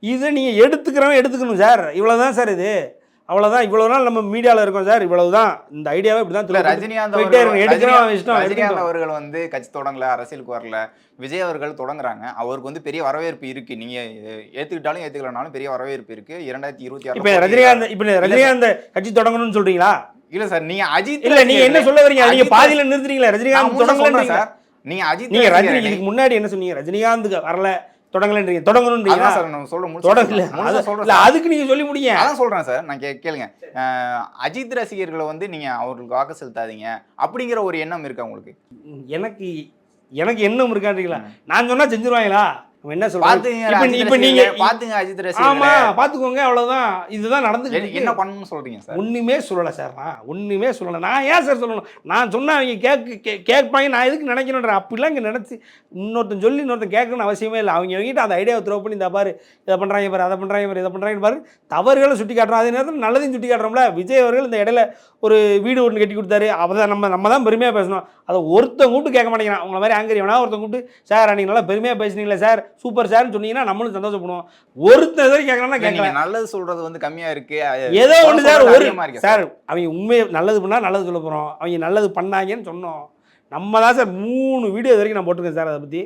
Speaker 1: இதை நீங்கள் எடுத்துக்கிறவன் எடுத்துக்கணும் சார். இவ்வளவுதான் சார் இது. அவ்வளவுதான். இவ்வளவு நாள் நம்ம மீடியாவில் இருக்கோம் சார். இவ்வளவுதான். இந்த ஐடியாவை இப்படி தான்
Speaker 2: ரஜினிகாந்த் அவர்கள் ரஜினிகாந்த் ரஜினிகாந்த் வந்து கட்சி தொடங்கல அரசியலுக்கு வரல. விஜய் அவர்கள் தொடங்குறாங்க. அவருக்கு வந்து பெரிய வரவேற்பு இருக்கு. நீங்க ஏத்துக்கிட்டாலும் ஏத்துக்கலனாலும் பெரிய வரவேற்பு இருக்கு. இரண்டாயிரத்தி இருபத்தி
Speaker 1: இப்போ
Speaker 2: ஆறு
Speaker 1: ரஜினிகாந்த் இப்போ ரஜினிகாந்த் கட்சி தொடங்கணும்னு சொல்றீங்க
Speaker 2: இல்ல சார். நீங்க அஜித்
Speaker 1: இல்ல நீங்க என்ன சொல்ல வரீங்க? நீங்க பாதியில நிறுத்துறீங்களா. ரஜினிகாந்த் தொடங்கலன்றீங்க.
Speaker 2: சார். நீங்க அஜித்
Speaker 1: நீங்க ரஜினி இதுக்கு முன்னாடி என்ன சொன்னீங்க? ரஜினிகாந்துக்கு வரல. தொடங்கலன்றீங்க. தொடங்கணும்ன்றீங்க
Speaker 2: சார் நான் சொல்ல முடிச்சு
Speaker 1: தொடங்கல.
Speaker 2: சொல்றேன்.
Speaker 1: அதுக்கு நீங்க சொல்லி முடியுங்க.
Speaker 2: அதான் சொல்றேன் சார் நான் கே கேளுங்க. அஜித் ரசிகர்களை வந்து நீங்க அவர்களுக்கு வாக்கு செலுத்தாதீங்க அப்படிங்கிற ஒரு எண்ணம் இருக்கா உங்களுக்கு?
Speaker 1: எனக்கு எனக்கு எண்ணம் இருக்கான்றீங்களா? நான் சொன்னா செஞ்சுருவாங்களா? என்ன சொல்றோம்
Speaker 2: பாத்துங்க
Speaker 1: இப்ப நீங்க
Speaker 2: பாத்துங்க அஜித்
Speaker 1: ஆமா பாத்துக்கோங்க அவ்வளவுதான். இதுதான் நடந்துட்டு
Speaker 2: என்ன- பண்ணணும்னு சொல்றீங்க சார்?
Speaker 1: ஒண்ணுமே சொல்லல சார் நான். ஒண்ணுமே சொல்லல. நான் ஏன் சார் சொல்லணும்? நான் சொன்னா அவங்க கேட்க கேட்பாங்க. நான் எதுக்கு நினைக்கணுன்றேன் அப்படிலாம் இங்க நினைச்சு இன்னொருத்தன் சொல்லி இன்னொருத்தன் கேட்கணும்னு அவசியமே இல்லை. அவங்க அவங்ககிட்ட அந்த ஐடியாவை த்ரோ பண்ணி இந்த பாரு இதை பண்றாங்க பாரு அதை பண்றாங்க பாரு இதை பண்றாங்க பாரு. தவறுகளை சுட்டி காட்டுறோம் அதே நேரத்தில் நல்லதையும் சுட்டி காட்டுறோம்ல விஜய் அவர்கள் இந்த இடையில ஒரு வீடு ஒன்று கட்டி கொடுத்தாரு. அப்பதான் நம்ம நம்ம தான் பெருமையாக பேசணும். அதை ஒருத்தன் கூப்பிட்டு கேட்க மாட்டேங்கிறான். உங்களை மாதிரி ஆங்கர் வேணா ஒருத்தன் கூப்பிட்டு சார் அன்னைக்கு நல்லா பெருமையாக பேசுனீங்களே சார். சூப்பர் சார்னு சொன்னீங்கன்னா நம்மளும் சந்தோஷப்படுவோம். ஒருத்தன் எதிரி கேட்கலாம்னா
Speaker 2: இல்ல,
Speaker 1: கேட்கல
Speaker 2: நீங்க நல்லது சொல்றது வந்து கம்மியா இருக்கு.
Speaker 1: ஏதோ ஒன்று சார் ஒரு சார் அவங்க உண்மையை நல்லது பண்ணால் நல்லது சொல்ல போகிறோம் அவங்க நல்லது பண்ணாங்கன்னு சொன்னோம். நம்ம தான் சார் மூணு வீடியோ இது வரைக்கும் நான் போட்டிருக்கேன் சார் அதை பற்றி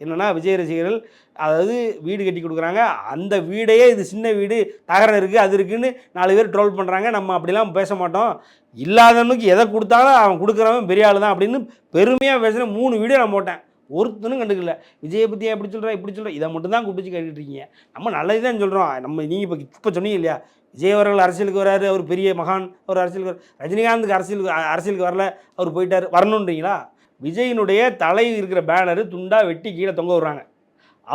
Speaker 1: என்னென்னா விஜய் ரசிகர்கள் அதாவது வீடு கட்டி கொடுக்குறாங்க. அந்த வீடையே இது சின்ன வீடு தகரம் இருக்குது அது இருக்குன்னு நாலு பேர் ட்ரோல் பண்ணுறாங்க நம்ம அப்படிலாம் பேச மாட்டோம். இல்லாதவனுக்கு எதை கொடுத்தாலும் அவன் கொடுக்குறவன் பெரிய ஆள் தான் அப்படின்னு பெருமையாக பேசுகிற மூணு வீடியோ நான் போட்டேன். ஒருத்தனும் கண்டுக்கல. விஜயை பற்றி எப்படி சொல்கிறா இப்படி சொல்கிறா இதை மட்டும் தான் கூப்பிட்டு கேட்டுட்டு இருக்கீங்க. நம்ம நல்லது தான் சொல்கிறோம் நம்ம நீங்கள் இப்போ இப்போ சொன்னீங்க இல்லையா? விஜய் அவர்கள் அரசியலுக்கு வராரு. அவர் பெரிய மகான். அவர் அரசியலுக்கு வர ரஜினிகாந்துக்கு அரசியலுக்கு அரசியலுக்கு வரல. அவர் போயிட்டார். வரணுன்றீங்களா விஜயினுடைய தலை இருக்கிற பேனரு துண்டா வெட்டி கீழே தொங்க விடுறாங்க.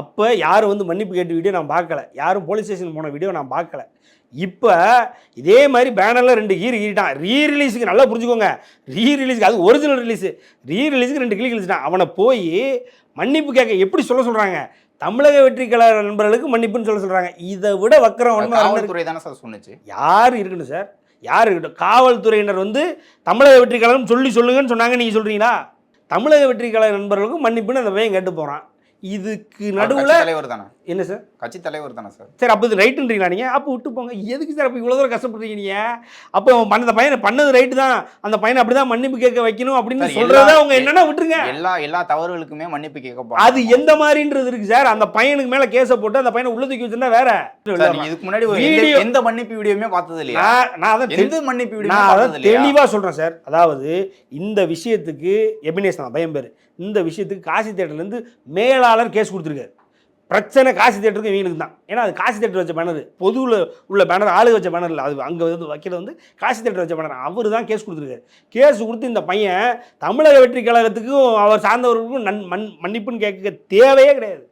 Speaker 1: அப்போ யாரும் வந்து மன்னிப்பு கேட்டு வீடியோ நான் பார்க்கல. யாரும் போலீஸ் ஸ்டேஷன் போன வீடியோ நான் பார்க்கல. இப்போ இதே மாதிரி பேனரில் ரெண்டு கீர் கீறிட்டான். ரீ ரிலீஸுக்கு நல்லா புரிஞ்சுக்கோங்க. ரீ ரிலீஸுக்கு அது ஒரிஜினல் ரிலீஸு ரீ ரிலீஸுக்கு ரெண்டு கிளி கிழிச்சிட்டான் அவனை போய் மன்னிப்பு கேட்க எப்படி சொல்ல சொல்கிறாங்க தமிழக வெற்றி கழக நண்பர்களுக்கு மன்னிப்புன்னு சொல்ல சொல்கிறாங்க இதை விட வக்கரம் ஒன்று
Speaker 2: காவல்துறை தானே சார் சொன்னுச்சு.
Speaker 1: யார் இருக்கணும் சார் யார் இருக்கட்டும் காவல்துறையினர் வந்து தமிழக வெற்றி கழகம் சொல்லி சொல்லுங்கன்னு சொன்னாங்க நீங்கள் சொல்கிறீங்களா தமிழக வெற்றி கழக நண்பர்களுக்கும் மன்னிப்புன்னு அந்த பையன் கேட்டு போகிறான் இதுக்கு நடுவில்
Speaker 2: தலைவர் தானே
Speaker 1: என்ன சார்?
Speaker 2: கட்சி தலைவர் தானே சார்?
Speaker 1: சரி அப்போ இது ரைட்டுன்றீங்களா நீங்கள் அப்போ விட்டு போங்க. எதுக்கு சார் அப்போ இவ்வளோ தூரம் கஷ்டப்படுறீங்க நீங்கள் அப்போ அந்த பையனை பண்ணது ரைட்டு தான். அந்த பையனை அப்படி தான் மன்னிப்பு கேட்க வைக்கணும் அப்படின்னு சொல்கிறத அவங்க என்னன்னா விட்டுருங்க.
Speaker 2: எல்லா எல்லா தவறுகளுக்குமே மன்னிப்பு கேட்க
Speaker 1: அது எந்த மாதிரின்றது இருக்கு சார். அந்த பையனுக்கு மேலே கேஸை போட்டு அந்த பையனை உள்ள தூக்கி வச்சிருந்தா வேற.
Speaker 2: இதுக்கு முன்னாடி ஒரு எந்த- மன்னிப்பு வீடியோமே பார்த்தது இல்லையா?
Speaker 1: நான் அதான்
Speaker 2: எந்த மன்னிப்பு வீடியோ
Speaker 1: நான் அதை
Speaker 2: பார்த்தது இல்லையா?
Speaker 1: தெளிவாக சொல்கிறேன் சார். அதாவது இந்த விஷயத்துக்கு எபினேஷ் தான் பயம் பேர். இந்த விஷயத்துக்கு காசி தேட்டர்லேருந்து மேலாளர் கேஸ் கொடுத்துருக்காரு. பிரச்சனை காசி தேட்டருக்கு இவங்களுக்கு தான். ஏன்னா அது காசி தேட்டர் வச்ச பேனர். பொதுவில் உள்ள பேனர் ஆளு வச்ச பேனர் இல்லை. அது அங்கே வந்து வைக்கிறது வந்து காசி தேட்டர் வச்ச பேனர். அவர் தான் கேஸ் கொடுத்துருக்காரு. கேஸ் கொடுத்து இந்த பையன் தமிழக வெற்றி கழகத்துக்கும் அவர் சார்ந்தவர்களுக்கும் நன் மன் மன்னிப்புன்னு கேட்க தேவையே கிடையாது.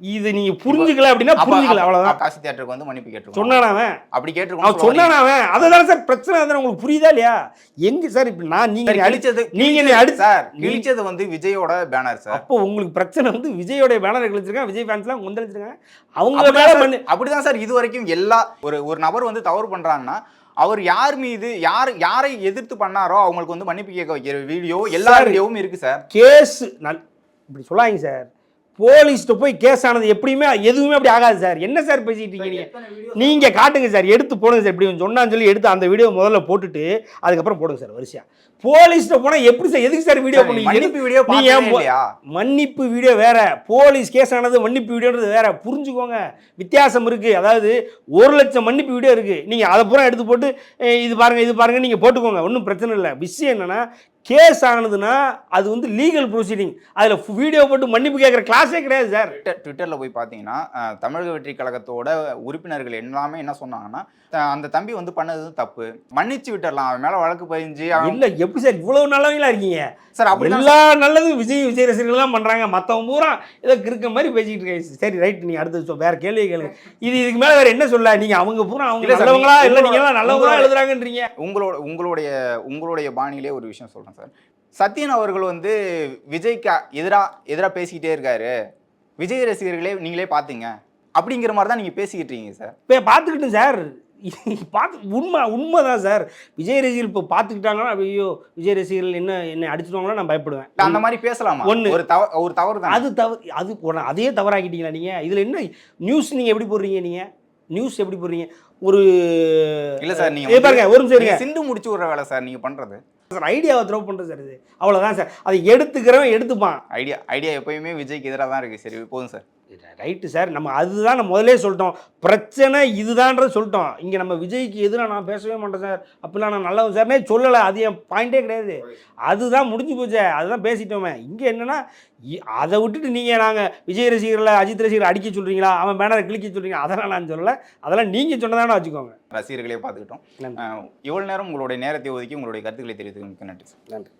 Speaker 1: இது நீங்கள் புரிஞ்சுக்கல அப்படின்னா
Speaker 2: அப்ப-
Speaker 1: புரிஞ்சுக்கல அவ்வளோதான்
Speaker 2: காசி தியேட்டருக்கு வந்து மன்னிப்பு கேட்டிருக்கோம்
Speaker 1: சொன்னானா அவன்?
Speaker 2: அப்படி
Speaker 1: அவன்
Speaker 2: கேட்டிருக்கோம்
Speaker 1: சொன்னானா அவன்? அதுதான் சார் பிரச்சனை அதான் உங்களுக்கு புரியுதா இல்லையா? எங்க சார் இப்போ நான் நீங்க என்னை அடிச்ச
Speaker 2: கிழிச்சது
Speaker 1: நீங்க என்னை அடிச்ச
Speaker 2: சார் கிழிச்சது வந்து விஜயோட பேனர் சார்.
Speaker 1: அப்போ உங்களுக்கு பிரச்சனை வந்து விஜயோட பேனர் கிழிச்சிருக்காங்க விஜய் ஃபேன்ஸ்லாம் கொந்தளிச்சிருக்காங்க அவங்க மேல
Speaker 2: அப்படிதான் சார் இது வரைக்கும் எல்லா ஒரு ஒரு நபர் வந்து தவறு பண்றாங்கன்னா அவர் யார் மீது யார் யாரை எதிர்த்து பண்ணாரோ அவங்களுக்கு வந்து மன்னிப்பு கேட்க வைக்கிற வீடியோ எல்லா. வீடியோவும் இருக்கு சார்.
Speaker 1: கேஸ் இப்படி சொல்லாங்க சார். போலீஸ்ட்ட போய் கேஸ் ஆனது எப்படியுமே எதுவுமே அப்படி ஆகாது சார். என்ன சார் பேசிட்டு இருக்கீங்க? நீங்க நீங்க காட்டுங்க சார். எடுத்து போடுங்க சார். இப்படி சொன்னான்னு சொல்லி எடுத்து அந்த வீடியோ முதல்ல போட்டுட்டு அதுக்கப்புறம் போடுங்க சார் வரிசையா. போலீஸ்ட்ட போனா எப்படி சார்? எதுக்கு சார் வீடியோ பண்ணீங்க?
Speaker 2: மன்னிப்பு வீடியோ
Speaker 1: மன்னிப்பு வீடியோ வேற. போலீஸ் கேஸ் ஆனது மன்னிப்பு வீடியோன்றது வேற. புரிஞ்சுக்கோங்க. வித்தியாசம் இருக்கு. அதாவது ஒரு லட்சம் மன்னிப்பு வீடியோ இருக்கு. நீங்க அதை பூரா எடுத்து போட்டு "ஏய், இது பாருங்க இது பாருங்க நீங்க போட்டுக்கோங்க. ஒன்றும் பிரச்சனை இல்லை. விஷயம் என்னன்னா கேஸ் ஆனதுன்னா அது வந்து லீகல் ப்ரொசீடிங் அதில் வீடியோ போட்டு மன்னிப்பு கேட்குற கிளாஸே கிடையாது சார்
Speaker 2: ட்விட்டரில் போய் பார்த்தீங்கன்னா தமிழக வெற்றி கழகத்தோட உறுப்பினர்கள் எல்லாமே என்ன சொன்னாங்கன்னா அந்த தம்பி வந்து பண்ணது தப்பு. மன்னிச்சு விட்டுறலாம். அவன் மேல வழக்கு பதிஞ்சு
Speaker 1: இல்ல எப்படி சார் இவ்வளவு நல்லவங்களா இருக்கீங்க?
Speaker 2: சார் அப்படி
Speaker 1: எல்லா நல்லதும் விஜய் விஜய் ரசிகர்கள் தான் பண்றாங்க. மத்தவங்க பூரா ஏதோ கிறுக்க மாதிரி பேசிக்கிட்டு இருக்காங்க. சரி ரைட் நீ அடுத்து சொல் வேற கேள்வி கேளுங்க. இது இதுக்கு மேல வேற என்ன சொல்ல? நீங்க அவங்க பூரா அவங்க நல்லவங்களா? இல்ல நீங்க எல்லாம் நல்லவங்களா எழுதுறாங்கன்றீங்க.
Speaker 2: உங்களோட உங்களுடைய உங்களுடைய பாணியிலே ஒரு விஷயம் சொல்றேன் சார். சத்யன் அவர்கள் வந்து விஜய்க்கு எதிரா எதிரா பேசிக்கிட்டே இருக்காரு. விஜய் ரசிகர்களே நீங்களே பாத்தீங்க. அப்படிங்கிற மாதிரி தான் நீங்க பேசிக்கிட்டு இருக்கீங்க சார்.
Speaker 1: பார்த்துக்கிட்டு சார். பார்த்து உண்மை உண்மை தான் சார். விஜய் ரசிகர்கள் இப்போ பார்த்துக்கிட்டாங்கன்னா ஐயோ விஜய் ரசிகர்கள் என்ன என்னை அடிச்சிடுவாங்களோ நான் பயப்படுவேன்.
Speaker 2: அந்த மாதிரி பேசலாமா?
Speaker 1: ஒண்ணு.
Speaker 2: ஒரு தவறு ஒரு தவறு தான்
Speaker 1: அது தவறு அது அதே தவறாக்கிட்டீங்களா நீங்கள் இதில் என்ன நியூஸ் நீங்கள் எப்படி போடுறீங்க நீங்கள் நியூஸ் எப்படி போடுறீங்க? ஒரு
Speaker 2: இல்ல சார் நீங்க
Speaker 1: ஏய் பாருங்க ஒரு நிமிஷம்
Speaker 2: சிண்டு முடிச்சு விடுற வேலை சார் நீங்க பண்றது.
Speaker 1: சார் ஐடியாவை த்ரோ பண்ணுறது சார் இது. அவ்வளோதான் சார். அதை எடுத்துக்கிறவன் எடுத்துப்பான்.
Speaker 2: ஐடியா ஐடியா எப்பயுமே விஜய்க்கு எதிராக தான் இருக்கு. சரி போதும் சார்.
Speaker 1: ரைட்டு சார் நம்ம அதுதான் நம்ம முதல்லே சொல்லிட்டோம். பிரச்சனை இதுதான்றது சொல்லிட்டோம். இங்கே நம்ம விஜய்க்கு எதிராக நான் பேசவே மாட்டேன் சார் அப்படிலாம் நான் நல்லவன் சார்னே சொல்லலை. அது என் பாயிண்டே கிடையாது. அதுதான் முடிஞ்சு போச்சே. அதுதான் பேசிட்டோமே. இங்கே என்னன்னா அதை விட்டுட்டு நீங்கள் நாங்கள் விஜய் ரசிகர்களை அஜித் ரசிகர் அடிக்க சொல்கிறீங்களா அவன் பேனரை கிழிக்க சொல்கிறீங்க அதெல்லாம் நான் சொல்லலை. அதெல்லாம் நீங்கள் சொன்னதானே வச்சுக்கோங்க.
Speaker 2: ரசிகர்களே பார்த்துக்கிட்டோம். இவ்வளவு நேரம் உங்களுடைய நேரத்தை ஒதுக்கி உங்களுடைய கருத்துக்களை தெரிவித்து மிக்க நன்றி
Speaker 1: நன்றி.